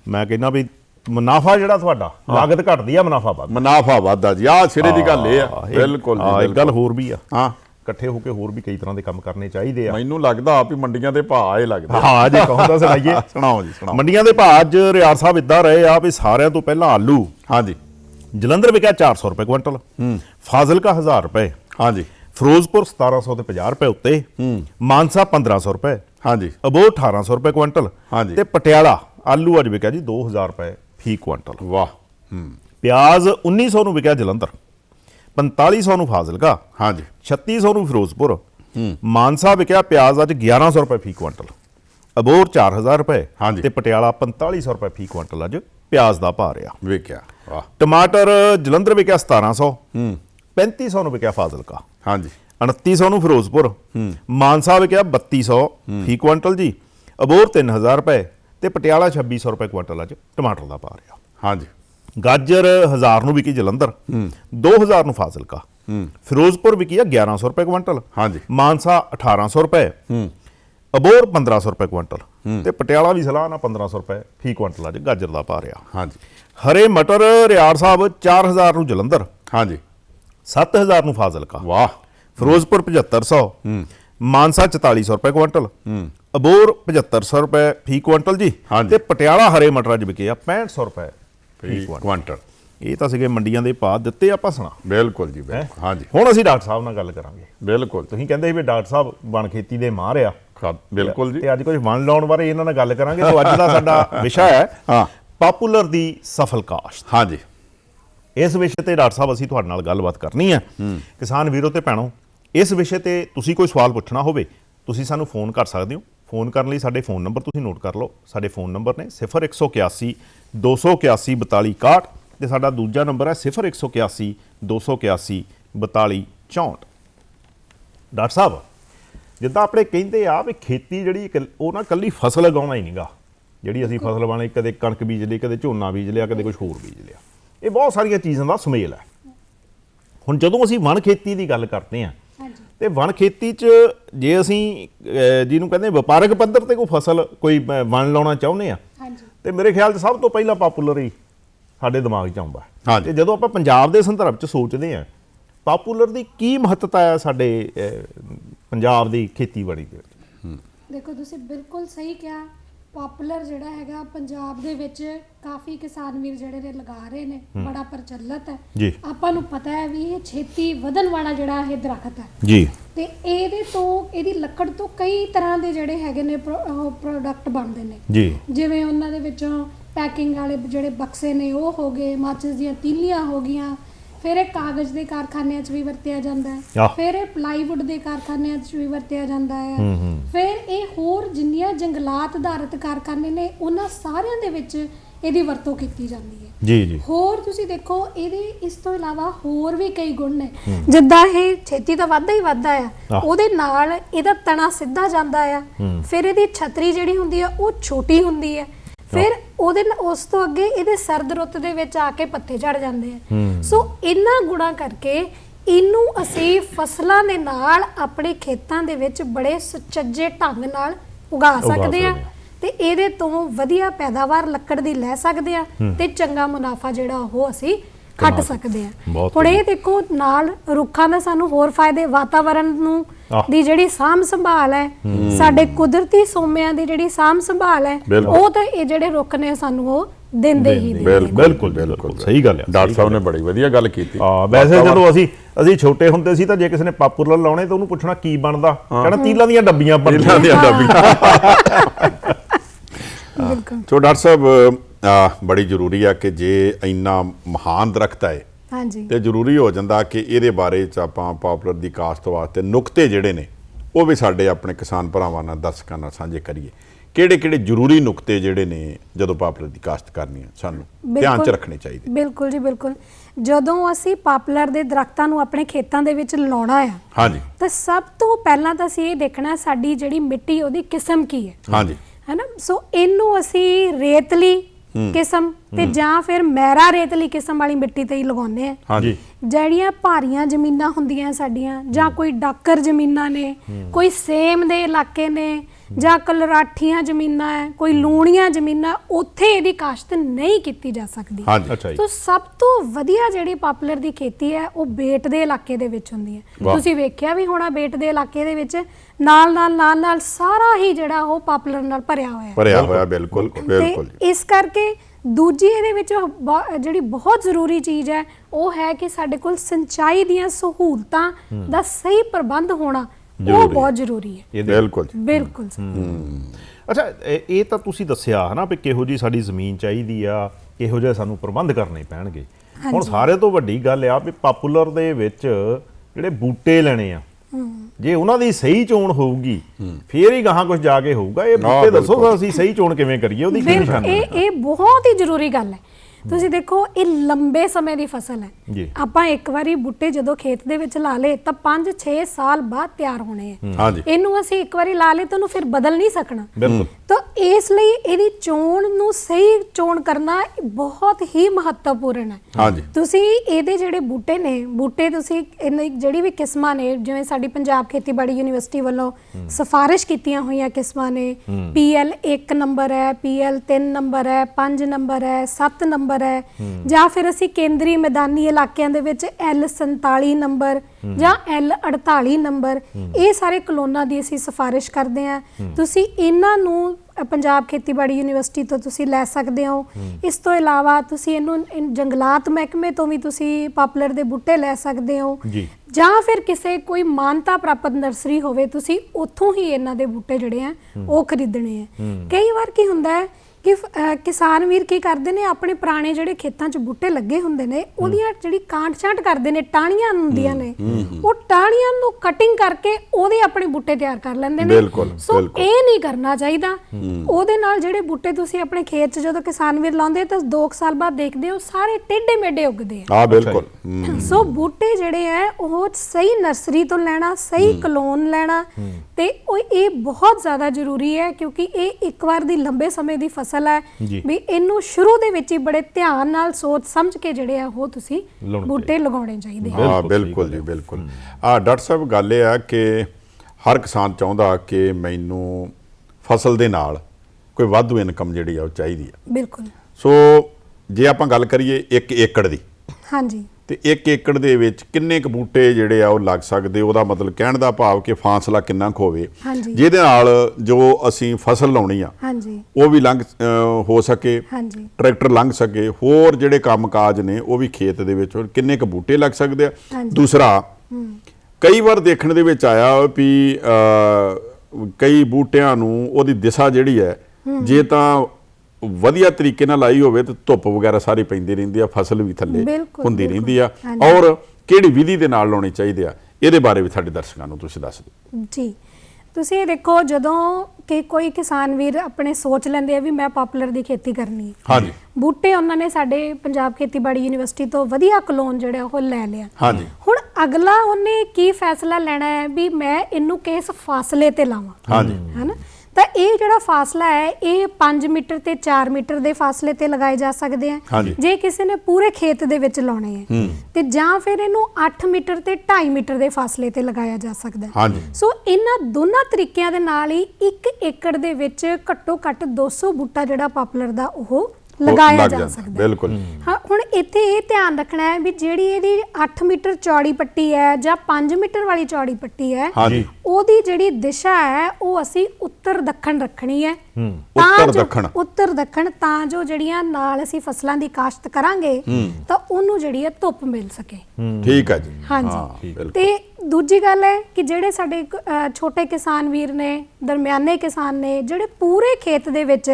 ਮੈਂ ਕਹਿੰਦਾ ਵੀ ਮੁਨਾਫਾ ਜਿਹੜਾ ਤੁਹਾਡਾ ਲਾਗਤ ਘਟਦੀ ਆ ਮੁਨਾਫਾ ਵੱਧ। ਮੁਨਾਫਾ ਵਾਧਾ ਜੀ। ਆ ਸਿਰੇ ਦੀ ਗੱਲ ਇਹ ਆ। ਬਿਲਕੁਲ ਜੀ ਇੱਕ ਗੱਲ ਹੋਰ ਵੀ ਆ। ਹਾਂ। ਇਕੱਠੇ ਹੋ ਕੇ ਹੋਰ ਵੀ ਕਈ ਤਰ੍ਹਾਂ ਦੇ ਕੰਮ ਕਰਨੇ ਚਾਹੀਦੇ ਆ। ਮੈਨੂੰ ਲੱਗਦਾ ਆਪ ਹੀ ਮੰਡੀਆਂ ਦੇ ਭਾਅ ਇਹ ਲੱਗਦੇ ਹਾਂ ਜੀ ਕਹੋਂਦਾ ਸੁਣਾਈਏ। ਸੁਣਾਓ ਜੀ ਸੁਣਾਓ। ਮੰਡੀਆਂ ਦੇ ਭਾਅ ਅੱਜ ਰਿਆੜ ਸਾਹਿਬ ਇਦਾਂ ਰਹੇ ਆ ਵੀ ਸਾਰਿਆਂ ਤੋਂ ਪਹਿਲਾਂ ਆਲੂ ਹਾਂਜੀ ਜਲੰਧਰ ਵਿਕਿਆ 400 ਰੁਪਏ ਕੁਇੰਟਲ ਫਾਜ਼ਿਲਕਾ 1000 ਰੁਪਏ ਹਾਂਜੀ ਫਿਰੋਜ਼ਪੁਰ 1700 ਤੇ 50 ਰੁਪਏ ਉੱਤੇ ਮਾਨਸਾ 1500 ਰੁਪਏ ਹਾਂਜੀ ਅਬੋ 1800 ਰੁਪਏ ਕੁਇੰਟਲ ਹਾਂਜੀ। ਤੇ ਪਟਿਆਲਾ ਆਲੂ ਅੱਜ ਵਿਕਿਆ ਜੀ 2000 ਰੁਪਏ ਫੀ ਕੁਇੰਟਲ। ਵਾਹ ਹੂੰ। ਪਿਆਜ਼ 1900 ਨੂੰ ਵਿਕਿਆ ਜਲੰਧਰ। 4500 ਨੂੰ ਫਾਜ਼ਿਲਕਾ ਹਾਂਜੀ। 3600 ਨੂੰ ਫਿਰੋਜ਼ਪੁਰ ਮਾਨਸਾ ਵਿਕਿਆ ਪਿਆਜ਼ ਅੱਜ 1100 ਰੁਪਏ ਫੀ ਕੁਇੰਟਲ। ਅਬੋਰ 4000 ਰੁਪਏ ਹਾਂਜੀ। ਤੇ ਪਟਿਆਲਾ 4500 ਰੁਪਏ ਫੀ ਕੁਇੰਟਲ ਅੱਜ ਪਿਆਜ਼ ਦਾ ਭਾਅ ਰਿਹਾ। ਵੇਖਿਆ ਵਾਹ। ਟਮਾਟਰ ਜਲੰਧਰ ਵਿਕਿਆ 1700 3500 ਨੂੰ ਵਿਕਿਆ ਫਾਜ਼ਿਲਕਾ। ਹਾਂਜੀ। 2900 ਨੂੰ ਫਿਰੋਜ਼ਪੁਰ। ਮਾਨਸਾ ਵਿਕਿਆ 3200 ਫੀ ਕੁਇੰਟਲ ਜੀ। ਅਬੋਰ 3000 ਰੁਪਏ ਤੇ ਪਟਿਆਲਾ 2600 ਰੁਪਏ ਕੁਇੰਟਲ ਅੱਜ ਟਮਾਟਰ ਦਾ ਪਾ ਰਿਹਾ। ਹਾਂਜੀ। ਗਾਜਰ 1000 ਨੂੰ ਵਿਕੀ ਜਲੰਧਰ 2000 ਨੂੰ ਫਾਜ਼ਿਲਕਾ ਫਿਰੋਜ਼ਪੁਰ ਵਿਕੀ ਆ 1100 ਰੁਪਏ ਕੁਇੰਟਲ ਹਾਂਜੀ। ਮਾਨਸਾ 1800 ਰੁਪਏ ਅਬੋਰ 1500 ਰੁਪਏ ਕੁਇੰਟਲ ਤੇ ਪਟਿਆਲਾ ਵੀ ਸਲਾਹ ਨਾ 1500 ਰੁਪਏ ਫੀ ਕੁਇੰਟਲ ਅੱਜ ਗਾਜਰ ਦਾ ਪਾ ਰਿਹਾ। ਹਾਂਜੀ। ਹਰੇ ਮਟਰ ਰਿਆੜ ਸਾਹਿਬ 4000 ਨੂੰ ਜਲੰਧਰ ਹਾਂਜੀ। 7000 ਨੂੰ ਫਾਜ਼ਿਲਕਾ। ਵਾਹ। ਫਿਰੋਜ਼ਪੁਰ 7500 ਮਾਨਸਾ 4400 ਰੁਪਏ ਕੁਇੰਟਲ ਅਬੋਰ 7500 ਰੁਪਏ ਫੀ ਕੁਇੰਟਲ ਜੀ। ਤੇ ਪਟਿਆਲਾ ਹਰੇ ਮਟਰ ਅੱਜ ਵਿਕੇ ਆ 6500 ਰੁਪਏ। ਫੀ ਕੁਇੰਟਲ ਕੁਆਂਟਲ ਇਹ ਤਾਂ ਸੀਗੇ ਮੰਡੀਆਂ ਦੇ ਭਾਅ ਦਿੱਤੇ ਆਪਾਂ ਸੁਣਾ। ਬਿਲਕੁਲ ਜੀ ਬਿਲਕੁਲ। ਹਾਂਜੀ। ਹੁਣ ਅਸੀਂ ਡਾਕਟਰ ਸਾਹਿਬ ਨਾਲ ਗੱਲ ਕਰਾਂਗੇ। ਬਿਲਕੁਲ। ਤੁਸੀਂ ਕਹਿੰਦੇ ਸੀ ਵੀ ਡਾਕਟਰ ਸਾਹਿਬ ਬਣ ਖੇਤੀ ਦੇ ਮਾਹਰ ਆ। ਬਿਲਕੁਲ ਜੀ। ਤੇ ਅੱਜ ਕੁਝ ਵਣ ਲਾਉਣ ਬਾਰੇ ਇਹਨਾਂ ਨਾਲ ਗੱਲ ਕਰਾਂਗੇ ਤੇ ਅੱਜ ਦਾ ਸਾਡਾ ਵਿਸ਼ਾ ਹੈ। ਹਾਂ। ਪਪੂਲਰ ਦੀ ਸਫਲ ਕਾਸ਼ਤ। ਹਾਂਜੀ। ਇਸ ਵਿਸ਼ੇ ਤੇ ਡਾਕਟਰ ਸਾਹਿਬ ਅਸੀਂ ਤੁਹਾਡੇ ਨਾਲ ਗੱਲਬਾਤ ਕਰਨੀ ਹੈ। ਕਿਸਾਨ ਵੀਰੋ ਤੇ ਭੈਣੋ ਇਸ ਵਿਸ਼ੇ ਤੇ ਤੁਸੀਂ ਕੋਈ ਸਵਾਲ ਪੁੱਛਣਾ ਹੋਵੇ ਤੁਸੀਂ ਸਾਨੂੰ ਫੋਨ ਕਰ ਸਕਦੇ ਹੋ। ਫੋਨ ਕਰਨ ਲਈ ਸਾਡੇ ਫੋਨ ਨੰਬਰ ਤੁਸੀਂ ਨੋਟ ਕਰ ਲਓ। ਸਾਡੇ ਫੋਨ ਨੰਬਰ ਨੇ 0181 281 4261 ਤੇ ਸਾਡਾ ਦੂਜਾ ਨੰਬਰ ਹੈ 0181 281 4264 ਡਾਕਟਰ ਸਾਹਿਬ, ਜਿੱਦਾਂ ਆਪਣੇ ਕਹਿੰਦੇ ਆ ਵੀ ਖੇਤੀ ਜਿਹੜੀ ਇਕ- ਉਹ ਨਾ ਕੱਲੀ ਫਸਲ ਉਗਾਉਣਾ ਹੀ ਨਹੀਂਗਾ ਜਿਹੜੀ ਅਸੀਂ ਫਸਲ ਬਾਣੇ ਕਦੇ ਕਣਕ ਬੀਜ ਲਈ, ਕਦੇ ਝੋਨਾ ਬੀਜ ਲਿਆ, ਕਦੇ ਕੁਝ ਹੋਰ ਬੀਜ ਲਿਆ। ਇਹ ਬਹੁਤ ਸਾਰੀਆਂ ਚੀਜ਼ਾਂ ਦਾ ਸੁਮੇਲ ਹੈ। ਹੁਣ ਜਦੋਂ ਅਸੀਂ ਵਣ ਖੇਤੀ ਦੀ ਗੱਲ ਕਰਦੇ ਹਾਂ ਤੇ ਵਣ ਖੇਤੀ 'ਚ ਜੇ ਅਸੀਂ ਜਿਹਨੂੰ ਕਹਿੰਦੇ ਵਪਾਰਕ ਪੱਧਰ ਤੇ ਕੋਈ ਫਸਲ ਕੋਈ ਵਣ ਲਾਉਣਾ ਚਾਹੁੰਦੇ ਆ ਹਾਂਜੀ। ਤੇ ਮੇਰੇ ਖਿਆਲ 'ਚ ਸਭ ਤੋਂ ਪਹਿਲਾਂ ਪਾਪੂਲਰ ਹੀ ਸਾਡੇ ਦਿਮਾਗ 'ਚ ਆਉਂਦਾ। ਤੇ ਜਦੋਂ ਆਪਾਂ ਪੰਜਾਬ ਦੇ ਸੰਦਰਭ 'ਚ ਸੋਚਦੇ ਆ ਪਾਪੂਲਰ ਦੀ ਕੀ ਮਹੱਤਤਾ ਹੈ ਸਾਡੇ ਪੰਜਾਬ ਦੀ ਖੇਤੀਬਾੜੀ ਦੇ ਵਿੱਚ? ਦੇਖੋ ਤੁਸੀਂ ਬਿਲਕੁਲ ਸਹੀ ਕਿਹਾ। ਪਪੂਲਰ ਜਿਹੜਾ ਹੈਗਾ ਪੰਜਾਬ ਦੇ ਵਿੱਚ ਕਾਫੀ ਕਿਸਾਨ ਵੀਰ ਜਿਹੜੇ ਨੇ ਲਗਾ ਰਹੇ ਨੇ ਬੜਾ ਪ੍ਰਚਲਿਤ ਹੈ। ਜੀ। ਆਪਾਂ ਨੂੰ ਪਤਾ ਹੈ ਵੀ ਇਹ ਛੇਤੀ ਵਧਣ ਵਾਲਾ ਜਿਹੜਾ ਇਹ ਦਰਖਤ ਹੈ। ਜੀ। ਤੇ ਇਹਦੇ ਤੋਂ ਇਹਦੀ ਲੱਕੜ ਤੋਂ ਕਈ ਤਰ੍ਹਾਂ ਦੇ ਜਿਹੜੇ ਹੈਗੇ ਨੇ ਪ੍ਰੋਡਕਟ ਬਣਦੇ ਨੇ। ਜੀ। ਜਿਵੇਂ ਉਹਨਾਂ ਦੇ ਵਿੱਚੋਂ ਪੈਕਿੰਗ ਵਾਲੇ ਜਿਹੜੇ ਬਕਸੇ ਨੇ ਉਹ ਹੋ ਗਏ ਮਾਚਿਸ ਦੀਆਂ ਤੀਲੀਆਂ ਹੋ ਗਈਆਂ ਫਿਰ ਇਹ ਕਾਗਜ਼ ਦੇ ਕਾਰਖਾਨਿਆਂ 'ਚ ਵੀ ਵਰਤਿਆ ਜਾਂਦਾ ਹੈ। ਆਹ। ਫਿਰ ਇਹ ਪਲਾਈਵੁੱਡ ਦੇ ਕਾਰਖਾਨਿਆਂ 'ਚ ਵੀ ਵਰਤਿਆ ਜਾਂਦਾ ਹੈ। ਫਿਰ ਇਹ ਹੋਰ ਜਿੰਨੀਆਂ ਜੰਗਲਾਤ ਆਧਾਰਿਤ ਕਾਰਖਾਨੇ ਨੇ ਉਹਨਾਂ ਸਾਰਿਆਂ ਦੇ ਵਿੱਚ ਇਹਦੀ ਵਰਤੋਂ ਕੀਤੀ ਜਾਂਦੀ ਹੈ। ਜੀ ਜੀ। ਹੋਰ ਤੁਸੀਂ ਦੇਖੋ ਇਹਦੇ ਇਸ ਤੋਂ ਇਲਾਵਾ ਹੋਰ ਵੀ ਕਈ ਗੁਣ ਨੇ। ਜਿੱਦਾਂ ਇਹ ਛੇਤੀ ਤਾਂ ਵੱਧਦਾ ਹੀ ਵੱਧਦਾ ਆ ਆਹ। ਉਹਦੇ ਨਾਲ ਇਹਦਾ ਤਣਾ ਸਿੱਧਾ ਜਾਂਦਾ ਆ। ਫਿਰ ਇਹਦੀ ਛਤਰੀ ਜਿਹੜੀ ਹੁੰਦੀ ਆ ਉਹ ਛੋਟੀ ਹੁੰਦੀ ਹੈ ਫਿਰ ਉਹਦੇ ਉਸ ਤੋਂ ਅੱਗੇ ਇਹਦੇ ਸਰਦ ਰੁੱਤ ਦੇ ਵਿੱਚ ਆ ਕੇ ਪੱਤੇ ਝੜ ਜਾਂਦੇ ਆ। ਸੋ ਇਹਨਾਂ ਗੁਣਾ ਕਰਕੇ ਇਹਨੂੰ ਅਸੀਂ ਫਸਲਾਂ ਦੇ ਨਾਲ ਆਪਣੇ ਖੇਤਾਂ ਦੇ ਵਿੱਚ ਬੜੇ ਸੁਚੱਜੇ ਢੰਗ ਨਾਲ ਉਗਾ ਸਕਦੇ ਆ। ਤੇ ਇਹਦੇ ਤੋਂ ਵਧੀਆ ਪੈਦਾਵਾਰ ਲੱਕੜ ਦੀ ਲੈ ਸਕਦੇ ਆ ਤੇ ਚੰਗਾ ਮੁਨਾਫਾ ਜਿਹੜਾ ਉਹ ਅਸੀਂ ਖੱਟ ਸਕਦੇ। ਆ। ਹੁਣ ਇਹ ਦੇਖੋ ਨਾਲ ਰੁੱਖਾਂ ਦਾ ਸਾਨੂੰ ਹੋਰ ਫਾਇਦੇ ਵਾਤਾਵਰਣ ਨੂੰ। ਦੀ ਜਿਹੜੀ ਸਾਂਭ ਸੰਭਾਲ ਹੈ ਸਾਡੇ ਕੁਦਰਤੀ ਸੋਮਿਆਂ ਦੀ ਜਿਹੜੀ ਸਾਂਭ ਸੰਭਾਲ ਹੈ ਬਿਲਕੁਲ। ਉਹ ਤਾਂ ਇਹ ਜਿਹੜੇ ਰੁੱਖ ਨੇ ਸਾਨੂੰ ਉਹ ਦਿੰਦੇ ਹੀ ਦਿੰਦੇ। ਬਿਲਕੁਲ ਬਿਲਕੁਲ ਬਿਲਕੁਲ। ਸਹੀ ਗੱਲ ਹੈ ਡਾਕਟਰ ਸਾਹਿਬ ਨੇ ਬੜੀ ਵਧੀਆ ਗੱਲ ਕੀਤੀ। ਆ ਵੈਸੇ ਜਦੋਂ ਅਸੀਂ ਅਸੀਂ ਛੋਟੇ ਹੁੰਦੇ ਸੀ ਤਾਂ ਜੇ ਕਿਸੇ ਨੇ ਪਾਪੂਲਰ ਲਾਉਣੇ ਤਾਂ ਉਹਨੂੰ ਪੁੱਛਣਾ ਕੀ ਬਣਦਾ। ਕਹਿੰਦਾ ਤੀਲਾਂ ਦੀਆਂ ਡੱਬੀਆਂ ਬਣਦੀਆਂ ਦੀਆਂ ਡੱਬੀਆਂ। ਬਿਲਕੁਲ। ਸੋ ਡਾਕਟਰ ਸਾਹਿਬ ਬੜੀ ਜ਼ਰੂਰੀ ਆ ਕਿ ਜੇ ਇੰਨਾ ਮਹਾਨ ਦਰਖਤ ਹੈ ਹਾਂਜੀ। ਤੇ ਜ਼ਰੂਰੀ ਹੋ ਜਾਂਦਾ ਕਿ ਇਹਦੇ ਬਾਰੇ ਚ ਆਪਾਂ ਪਪੂਲਰ ਦੀ ਕਾਸ਼ਤ ਵਾਸਤੇ ਨੁਕਤੇ ਜਿਹੜੇ ਨੇ ਉਹ ਵੀ ਸਾਡੇ ਆਪਣੇ ਕਿਸਾਨ ਭਰਾਵਾਂ ਨਾਲ ਦਰਸ਼ਕਾਂ ਨਾਲ ਸਾਂਝੇ ਕਰੀਏ। ਕਿਹੜੇ ਕਿਹੜੇ ਜ਼ਰੂਰੀ ਨੁਕਤੇ ਜਿਹੜੇ ਨੇ ਜਦੋਂ ਪਪੂਲਰ ਦੀ ਕਾਸ਼ਤ ਕਰਨੀ ਹੈ ਸਾਨੂੰ ਧਿਆਨ ਚ। ਰੱਖਣੇ ਚਾਹੀਦੇ। ਬਿਲਕੁਲ ਜੀ ਬਿਲਕੁਲ। ਜਦੋਂ ਅਸੀਂ ਪਾਪੂਲਰ ਦੇ ਦਰਖਤਾਂ ਨੂੰ ਆਪਣੇ ਖੇਤਾਂ ਦੇ ਵਿੱਚ ਲਾਉਣਾ ਆ ਹਾਂਜੀ। ਤਾਂ ਸਭ ਤੋਂ ਪਹਿਲਾਂ ਤਾਂ ਅਸੀਂ ਇਹ ਦੇਖਣਾ ਸਾਡੀ ਜਿਹੜੀ ਮਿੱਟੀ ਉਹਦੀ ਕਿਸਮ ਕੀ ਹੈ। ਹਾਂਜੀ। ਹੈਨਾ? ਸੋ ਇਹਨੂੰ ਅਸੀਂ ਰੇਤਲੀ ਕਿਸਮ ਤੇ ਜਾਂ ਫਿਰ ਮਹਿਰਾ ਰੇਤਲੀ ਕਿਸਮ ਵਾਲੀ ਮਿੱਟੀ ਤੇ ਹੀ ਲਗਾਉਂਦੇ ਆ। ਹਾਂਜੀ। ਜਿਹੜੀਆਂ ਭਾਰੀਆਂ ਜ਼ਮੀਨਾਂ ਹੁੰਦੀਆਂ ਸਾਡੀਆਂ ਜਾਂ ਕੋਈ ਡਾਕਰ ਜ਼ਮੀਨਾਂ ਨੇ ਕੋਈ ਸੇਮ ਦੇ ਇਲਾਕੇ ਨੇ ਜਾਂ ਕਲਰਾਠੀਆਂ ਜ਼ਮੀਨਾਂ ਹੈ ਕੋਈ ਲੂਣੀਆਂ ਜ਼ਮੀਨਾਂ ਉੱਥੇ ਇਹਦੀ ਕਾਸ਼ਤ ਨਹੀਂ ਕੀਤੀ ਜਾ ਸਕਦੀ। ਹਾਂਜੀ। ਅੱਛਾ ਜੀ। ਤੋ ਸਭ ਤੋਂ ਵਧੀਆ ਜਿਹੜੀ ਪਾਪੂਲਰ ਦੀ ਖੇਤੀ ਹੈ ਉਹ ਬੇਟ ਦੇ ਇਲਾਕੇ ਦੇ ਵਿੱਚ ਹੁੰਦੀ ਹੈ। ਤੁਸੀਂ ਵੇਖਿਆ ਵੀ ਹੋਣਾ ਬੇਟ ਦੇ ਇਲਾਕੇ ਦੇ ਵਿੱਚ ਨਾਲ ਨਾਲ ਨਾਲ ਨਾਲ ਸਾਰਾ ਹੀ ਜਿਹੜਾ ਉਹ ਪਾਪੂਲਰ ਨਾਲ ਭਰਿਆ ਹੋਇਆ ਹੈ। ਭਰਿਆ ਹੋਇਆ ਬਿਲਕੁਲ। ਬਿਲਕੁਲ ਇਸ ਕਰਕੇ ਦੂਜੀ ਇਹਦੇ ਵਿੱਚ ਬ- ਜਿਹੜੀ ਬਹੁਤ ਜ਼ਰੂਰੀ ਚੀਜ਼ ਹੈ ਉਹ ਹੈ ਕਿ ਸਾਡੇ ਕੋਲ ਸਿੰਚਾਈ ਦੀਆਂ ਸਹੂਲਤਾਂ ਦਾ ਸਹੀ ਪ੍ਰਬੰਧ ਹੋਣਾ ਉਹ ਜ਼ਰੂਰੀ। ਬਹੁਤ ਜ਼ਰੂਰੀ ਹੈ ਇਹਦੇ ਬਿਲਕੁਲ ਜੀ। ਬਿਲਕੁਲ। ਅੱਛਾ ਇਹ ਇਹ ਤਾਂ ਤੁਸੀਂ ਦੱਸਿਆ ਹਨਾ ਵੀ ਕਿਹੋ ਜੀ ਸਾਡੀ ਜ਼ਮੀਨ ਚਾਹੀਦੀ ਆ ਕਿਹੋ ਜਿਹੇ ਸਾਨੂੰ ਪ੍ਰਬੰਧ ਕਰਨੇ ਪੈਣਗੇ ਹੁਣ ਸਾਰੇ ਤੋਂ ਵੱਡੀ ਗੱਲ ਆ ਵੀ ਪਾਪੂਲਰ ਦੇ ਵਿੱਚ ਜਿਹੜੇ ਬੂਟੇ ਲੈਣੇ ਆ ਜੇ ਉਹਨਾਂ ਦੀ ਸਹੀ ਚੋਣ ਹੋਊਗੀ ਫੇਰ ਹੀ ਗਾਹਾਂ ਕੁਝ ਜਾ ਕੇ ਹੋਊਗਾ। ਇਹ ਬੂਟੇ ਦੱਸੋ ਅਸੀਂ ਸਹੀ ਚੋਣ ਕਿਵੇਂ ਕਰੀਏ ਉਹਦੀ ਕੀ ਨਿਸ਼ਾਨੀ ਇਹ ਇਹ ਬਹੁਤ ਹੀ ਜ਼ਰੂਰੀ ਗੱਲ ਹੈ। ਤੁਸੀਂ ਦੇਖੋ ਇਹ ਲੰਬੇ ਸਮੇਂ ਦੀ ਫਸਲ। ਹੈ। ਆਪਾਂ ਇੱਕ ਵਾਰੀ ਬੂਟੇ ਜਦੋਂ ਖੇਤ ਦੇ ਵਿੱਚ ਲਾ ਲੇ ਤਾਂ 5-6 ਸਾਲ ਬਾਅਦ ਤਿਆਰ ਹੋਣੇ ਹੈ। ਹਾਂਜੀ। ਇਹਨੂੰ ਅਸੀਂ ਇੱਕ ਵਾਰੀ ਲਾ ਲੇ ਤਾਂ ਉਹਨੂੰ ਫਿਰ ਬਦਲ ਨਹੀਂ ਸਕਣਾ। ਤਾਂ ਇਸ ਲਈ ਇਹਦੀ ਚੋਣ ਨੂੰ ਸਹੀ ਚੋਣ ਕਰਨਾ ਬਹੁਤ ਹੀ ਮਹੱਤਵਪੂਰਨ ਹੈ। ਤੁਸੀਂ ਇਹਦੇ ਜਿਹੜੇ ਬੂਟੇ ਨੇ ਬੂਟੇ ਤੁਸੀਂ ਇਹਨਾਂ ਦੀ ਜਿਹੜੀ ਵੀ ਕਿਸਮਾਂ ਨੇ ਜਿਵੇਂ ਸਾਡੀ ਪੰਜਾਬ ਖੇਤੀਬਾੜੀ ਯੂਨੀਵਰਸਿਟੀ ਵੱਲੋਂ ਸਿਫਾਰਿਸ਼ ਕੀਤੀਆਂ ਹੋਈਆਂ ਕਿਸਮਾਂ ਨੇ PL 1 ਨੰਬਰ ਹੈ PL 3 ਨੰਬਰ ਹੈ 5 ਨੰਬਰ ਹੈ 7 ਨੰਬਰ ਹੈ। ਜਾਂ ਫਿਰ ਅਸੀਂ ਕੇਂਦਰੀ ਮੈਦਾਨੀ ਇਲਾਕਿਆਂ ਦੇ ਵਿੱਚ L 47 ਨੰਬਰ ਜਾਂ L 48 ਨੰਬਰ ਇਹ ਸਾਰੇ ਕਲੋਨਾਂ ਦੀ ਅਸੀਂ ਸਿਫਾਰਿਸ਼ ਕਰਦੇ ਹਾਂ। ਤੁਸੀਂ ਇਹਨਾਂ ਨੂੰ ਪੰਜਾਬ ਖੇਤੀਬਾੜੀ ਯੂਨੀਵਰਸਿਟੀ ਤੋਂ ਤੁਸੀਂ ਲੈ ਸਕਦੇ ਹੋ। ਇਸ ਤੋਂ ਇਲਾਵਾ ਤੁਸੀਂ ਇਹਨੂੰ ਜੰਗਲਾਤ ਮਹਿਕਮੇ ਤੋਂ ਵੀ ਤੁਸੀਂ ਪਾਪੂਲਰ ਦੇ ਬੂਟੇ ਲੈ ਸਕਦੇ ਹੋ। ਜੀ। ਜਾਂ ਫਿਰ ਕਿਸੇ ਕੋਈ ਮਾਨਤਾ ਪ੍ਰਾਪਤ ਨਰਸਰੀ ਹੋਵੇ ਤੁਸੀਂ ਉੱਥੋਂ ਹੀ ਇਹਨਾਂ ਦੇ ਬੂਟੇ ਜਿਹੜੇ ਆ ਉਹ ਖਰੀਦਣੇ ਆ। ਕਈ ਵਾਰ ਕੀ ਹੁੰਦਾ ਹੈ ਕਿ ਅਹ ਕਿਸਾਨ ਵੀਰ ਕੀ ਕਰਦੇ ਨੇ ਆਪਣੇ ਪੁਰਾਣੇ ਜਿਹੜੇ ਖੇਤਾਂ 'ਚ ਬੂਟੇ ਲੱਗੇ ਹੁੰਦੇ ਨੇ ਉਹਦੀਆਂ ਜਿਹੜੀ ਕਾਂਟ-ਛਾਂਟ ਕਰਦੇ ਨੇ ਟਾਹਣੀਆਂ ਹੁੰਦੀਆਂ ਨੇ ਉਹ ਟਾਹਣੀਆਂ ਨੂੰ ਕਟਿੰਗ ਕਰਕੇ ਉਹਦੇ ਆਪਣੇ ਬੂਟੇ ਤਿਆਰ ਕਰ ਲੈਂਦੇ ਨੇ। ਬਿਲਕੁਲ, ਸੋ ਬਿਲਕੁਲ। ਇਹ ਨਹੀਂ ਕਰਨਾ ਚਾਹੀਦਾ। ਉਹਦੇ ਨਾਲ ਜਿਹੜੇ ਬੂਟੇ ਤੁਸੀਂ ਆਪਣੇ ਖੇਤ 'ਚ ਜਦੋਂ ਕਿਸਾਨ ਵੀਰ ਲਾਉਂਦੇ ਤਾਂ 2 ਸਾਲ ਬਾਅਦ ਦੇਖਦੇ ਹੋ ਸਾਰੇ ਟੇਢੇ ਮੇਢੇ ਉੱਗਦੇ ਆ। ਹਾਂ ਬਿਲਕੁਲ। ਹਮ, ਸੋ ਬੂਟੇ ਜਿਹੜੇ ਆ ਉਹ ਸਹੀ ਨਰਸਰੀ ਤੋਂ ਲੈਣਾ ਸਹੀ ਕਲੋਨ ਲੈਣਾ ਤੇ ਉਹ ਇਹ ਬਹੁਤ ਜ਼ਿਆਦਾ ਜ਼ਰੂਰੀ ਹੈ ਕਿਉਂਕਿ ਇਹ ਇੱਕ ਵਾਰ ਦੀ ਲੰਬੇ ਸਮੇਂ ਦੀ ਫਸਲ ਹੈ। ਜੀ। ਵੀ ਇਹਨੂੰ ਸ਼ੁਰੂ ਦੇ ਵਿੱਚ ਹੀ ਬੜੇ ਧਿਆਨ ਨਾਲ ਸੋਚ ਸਮਝ ਕੇ ਜਿਹੜੇ ਆ ਉਹ ਤੁਸੀਂ ਬੂਟੇ ਲਗਾਉਣੇ ਚਾਹੀਦੇ ਆ। ਹਾਂ ਬਿਲਕੁਲ ਬਿਲਕੁਲ ਜੀ ਬਿਲਕੁਲ। ਆ ਡਾਕਟਰ ਸਾਹਿਬ ਗੱਲ ਇਹ ਆ ਕਿ ਹਰ ਕਿਸਾਨ ਚਾਹੁੰਦਾ ਕਿ ਮੈਨੂੰ ਫਸਲ ਦੇ ਨਾਲ ਕੋਈ ਵਾਧੂ ਇਨਕਮ ਜਿਹੜੀ ਆ ਉਹ ਚਾਹੀਦੀ ਆ। ਬਿਲਕੁਲ। ਸੋ ਜੇ ਆਪਾਂ ਗੱਲ ਕਰੀਏ 1 ਏਕੜ ਦੀ ਹਾਂਜੀ। ਤੇ 1 ਏਕੜ ਦੇ ਵਿੱਚ ਕਿੰਨੇ ਕੁ ਬੂਟੇ ਜਿਹੜੇ ਆ ਉਹ ਲੱਗ ਸਕਦੇ? ਉਹਦਾ ਮਤਲਬ ਕਹਿਣ ਦਾ ਭਾਵ ਕਿ ਫਾਸਲਾ ਕਿੰਨਾ ਕੁ ਹੋਵੇ। ਜਿਹਦੇ ਨਾਲ ਜੋ ਅਸੀਂ ਫਸਲ ਲਾਉਣੀ ਆ ਹਾਂਜੀ। ਉਹ ਵੀ ਲੰਘ ਹੋ ਸਕੇ ਹਾਂਜੀ। ਟਰੈਕਟਰ ਲੰਘ ਸਕੇ ਹੋਰ ਜਿਹੜੇ ਕੰਮਕਾਜ ਨੇ ਉਹ ਵੀ ਖੇਤ ਦੇ ਵਿੱਚ ਹੋਰ ਕਿੰਨੇ ਕੁ ਬੂਟੇ ਲੱਗ ਸਕਦੇ ਆ। ਦੂਸਰਾ ਕਈ ਵਾਰ ਦੇਖਣ ਦੇ ਵਿੱਚ ਆਇਆ ਵੀ ਕਈ ਬੂਟਿਆਂ ਨੂੰ ਉਹਦੀ ਦਿਸ਼ਾ ਜਿਹੜੀ ਹੈ। ਜੇ ਤਾਂ ਵਧੀਆ ਤਰੀਕੇ ਨਾਲ ਲਾਈ ਹੋਵੇ ਤਾਂ ਧੁੱਪ ਵਗੈਰਾ ਸਾਰੀ ਪੈਂਦੀ ਰਹਿੰਦੀ ਆ ਫਸਲ ਵੀ ਥੱਲੇ ਹੁੰਦੀ। ਰਹਿੰਦੀ ਆ। ਔਰ ਕਿਹੜੀ ਵਿਧੀ ਦੇ ਨਾਲ ਲਾਉਣੀ ਚਾਹੀਦੀ ਆ? ਇਹਦੇ ਬਾਰੇ ਵੀ ਸਾਡੇ ਦਰਸ਼ਕਾਂ ਨੂੰ ਤੁਸੀਂ ਦੱਸ ਦਿਓ। ਜੀ। ਤੁਸੀਂ ਦੇਖੋ ਜਦੋਂ ਕਿ ਕੋਈ ਕਿਸਾਨ ਵੀਰ ਆਪਣੇ ਸੋਚ ਲੈਂਦੇ ਆ ਵੀ ਮੈਂ ਪਪੂਲਰ ਦੀ ਖੇਤੀ ਕਰਨੀ ਹੈ। ਹਾਂਜੀ। ਬੂਟੇ ਉਹਨਾਂ ਨੇ ਸਾਡੇ ਪੰਜਾਬ ਖੇਤੀਬਾੜੀ ਯੂਨੀਵਰਸਿਟੀ ਤੋਂ ਵਧੀਆ ਕਲੋਨ ਜਿਹੜਾ ਉਹ ਲੈ ਲਿਆ। ਹਾਂਜੀ। ਹੁਣ ਅਗਲਾ ਉਹਨੇ ਕੀ ਫੈਸਲਾ ਲੈਣਾ ਹੈ ਵੀ ਮੈਂ ਇਹਨੂੰ ਕਿਸ ਫਾਸਲੇ ਤੇ ਲਾਵਾਂ? ਹਾਂਜੀ। ਹੈਨਾ? ਤਾਂ ਇਹ ਜਿਹੜਾ ਫਾਸਲਾ ਹੈ ਇਹ 5 ਮੀਟਰ ਤੇ 4 ਮੀਟਰ ਦੇ ਫਾਸਲੇ ਤੇ ਲਗਾਏ ਜਾ ਸਕਦੇ ਆ। ਜੇ ਕਿਸੇ ਨੇ ਪੂਰੇ ਖੇਤ ਦੇ ਵਿੱਚ ਲਾਉਣੇ ਹੈ। ਤੇ ਜਾਂ ਫਿਰ ਇਹਨੂੰ 8 ਮੀਟਰ ਤੇ 2.5 ਮੀਟਰ ਦੇ ਫਾਸਲੇ ਤੇ ਲਗਾਇਆ ਜਾ ਸਕਦਾ ਸੋ ਇਹਨਾਂ ਦੋਨਾਂ ਤਰੀਕਿਆਂ ਦੇ ਨਾਲ ਹੀ 1 ਏਕੜ ਦੇ ਵਿੱਚ ਘੱਟੋ ਘੱਟ 200 ਬੂਟਾ ਜਿਹੜਾ ਪਪੂਲਰ ਦਾ ਉਹ ਲਗਾਇਆ ਲੱਗ ਜਾ ਸਕਦਾ ਹੈ। ਬਿਲਕੁਲ। ਹਾਂ ਹੁਣ ਇੱਥੇ ਇਹ ਧਿਆਨ ਰੱਖਣਾ ਹੈ ਵੀ ਜਿਹੜੀ ਇਹਦੀ 8 ਮੀਟਰ ਚੌੜੀ ਪੱਟੀ ਹੈ ਜਾਂ 5 ਮੀਟਰ ਵਾਲੀ ਚੌੜੀ ਪੱਟੀ ਹੈ ਉਹਦੀ ਜਿਹੜੀ ਦਿਸ਼ਾ ਹੈ ਉਹ ਅਸੀਂ ਉੱਤਰ ਦੱਖਣ ਰੱਖਣੀ ਹੈ। ਉੱਤਰ ਦੱਖਣ। ਉੱਤਰ ਦੱਖਣ ਤਾਂ ਜੋ ਜਿਹੜੀਆਂ ਨਾਲ ਅਸੀਂ ਫਸਲਾਂ ਦੀ ਕਾਸ਼ਤ ਕਰਾਂਗੇ ਤਾਂ ਉਹਨੂੰ ਜਿਹੜੀ ਹੈ ਧੁੱਪ ਮਿਲ ਸਕੇ। ਠੀਕ ਹੈ ਜੀ। ਹਾਂਜੀ। ਤੇ ਦੂਜੀ ਗੱਲ ਹੈ ਕਿ ਜਿਹੜੇ ਸਾਡੇ ਛੋਟੇ ਕਿਸਾਨ ਵੀਰ ਨੇ ਦਰਮਿਆਨੇ ਕਿਸਾਨ ਨੇ ਜਿਹੜੇ ਪੂਰੇ ਖੇਤ ਦੇ ਵਿੱਚ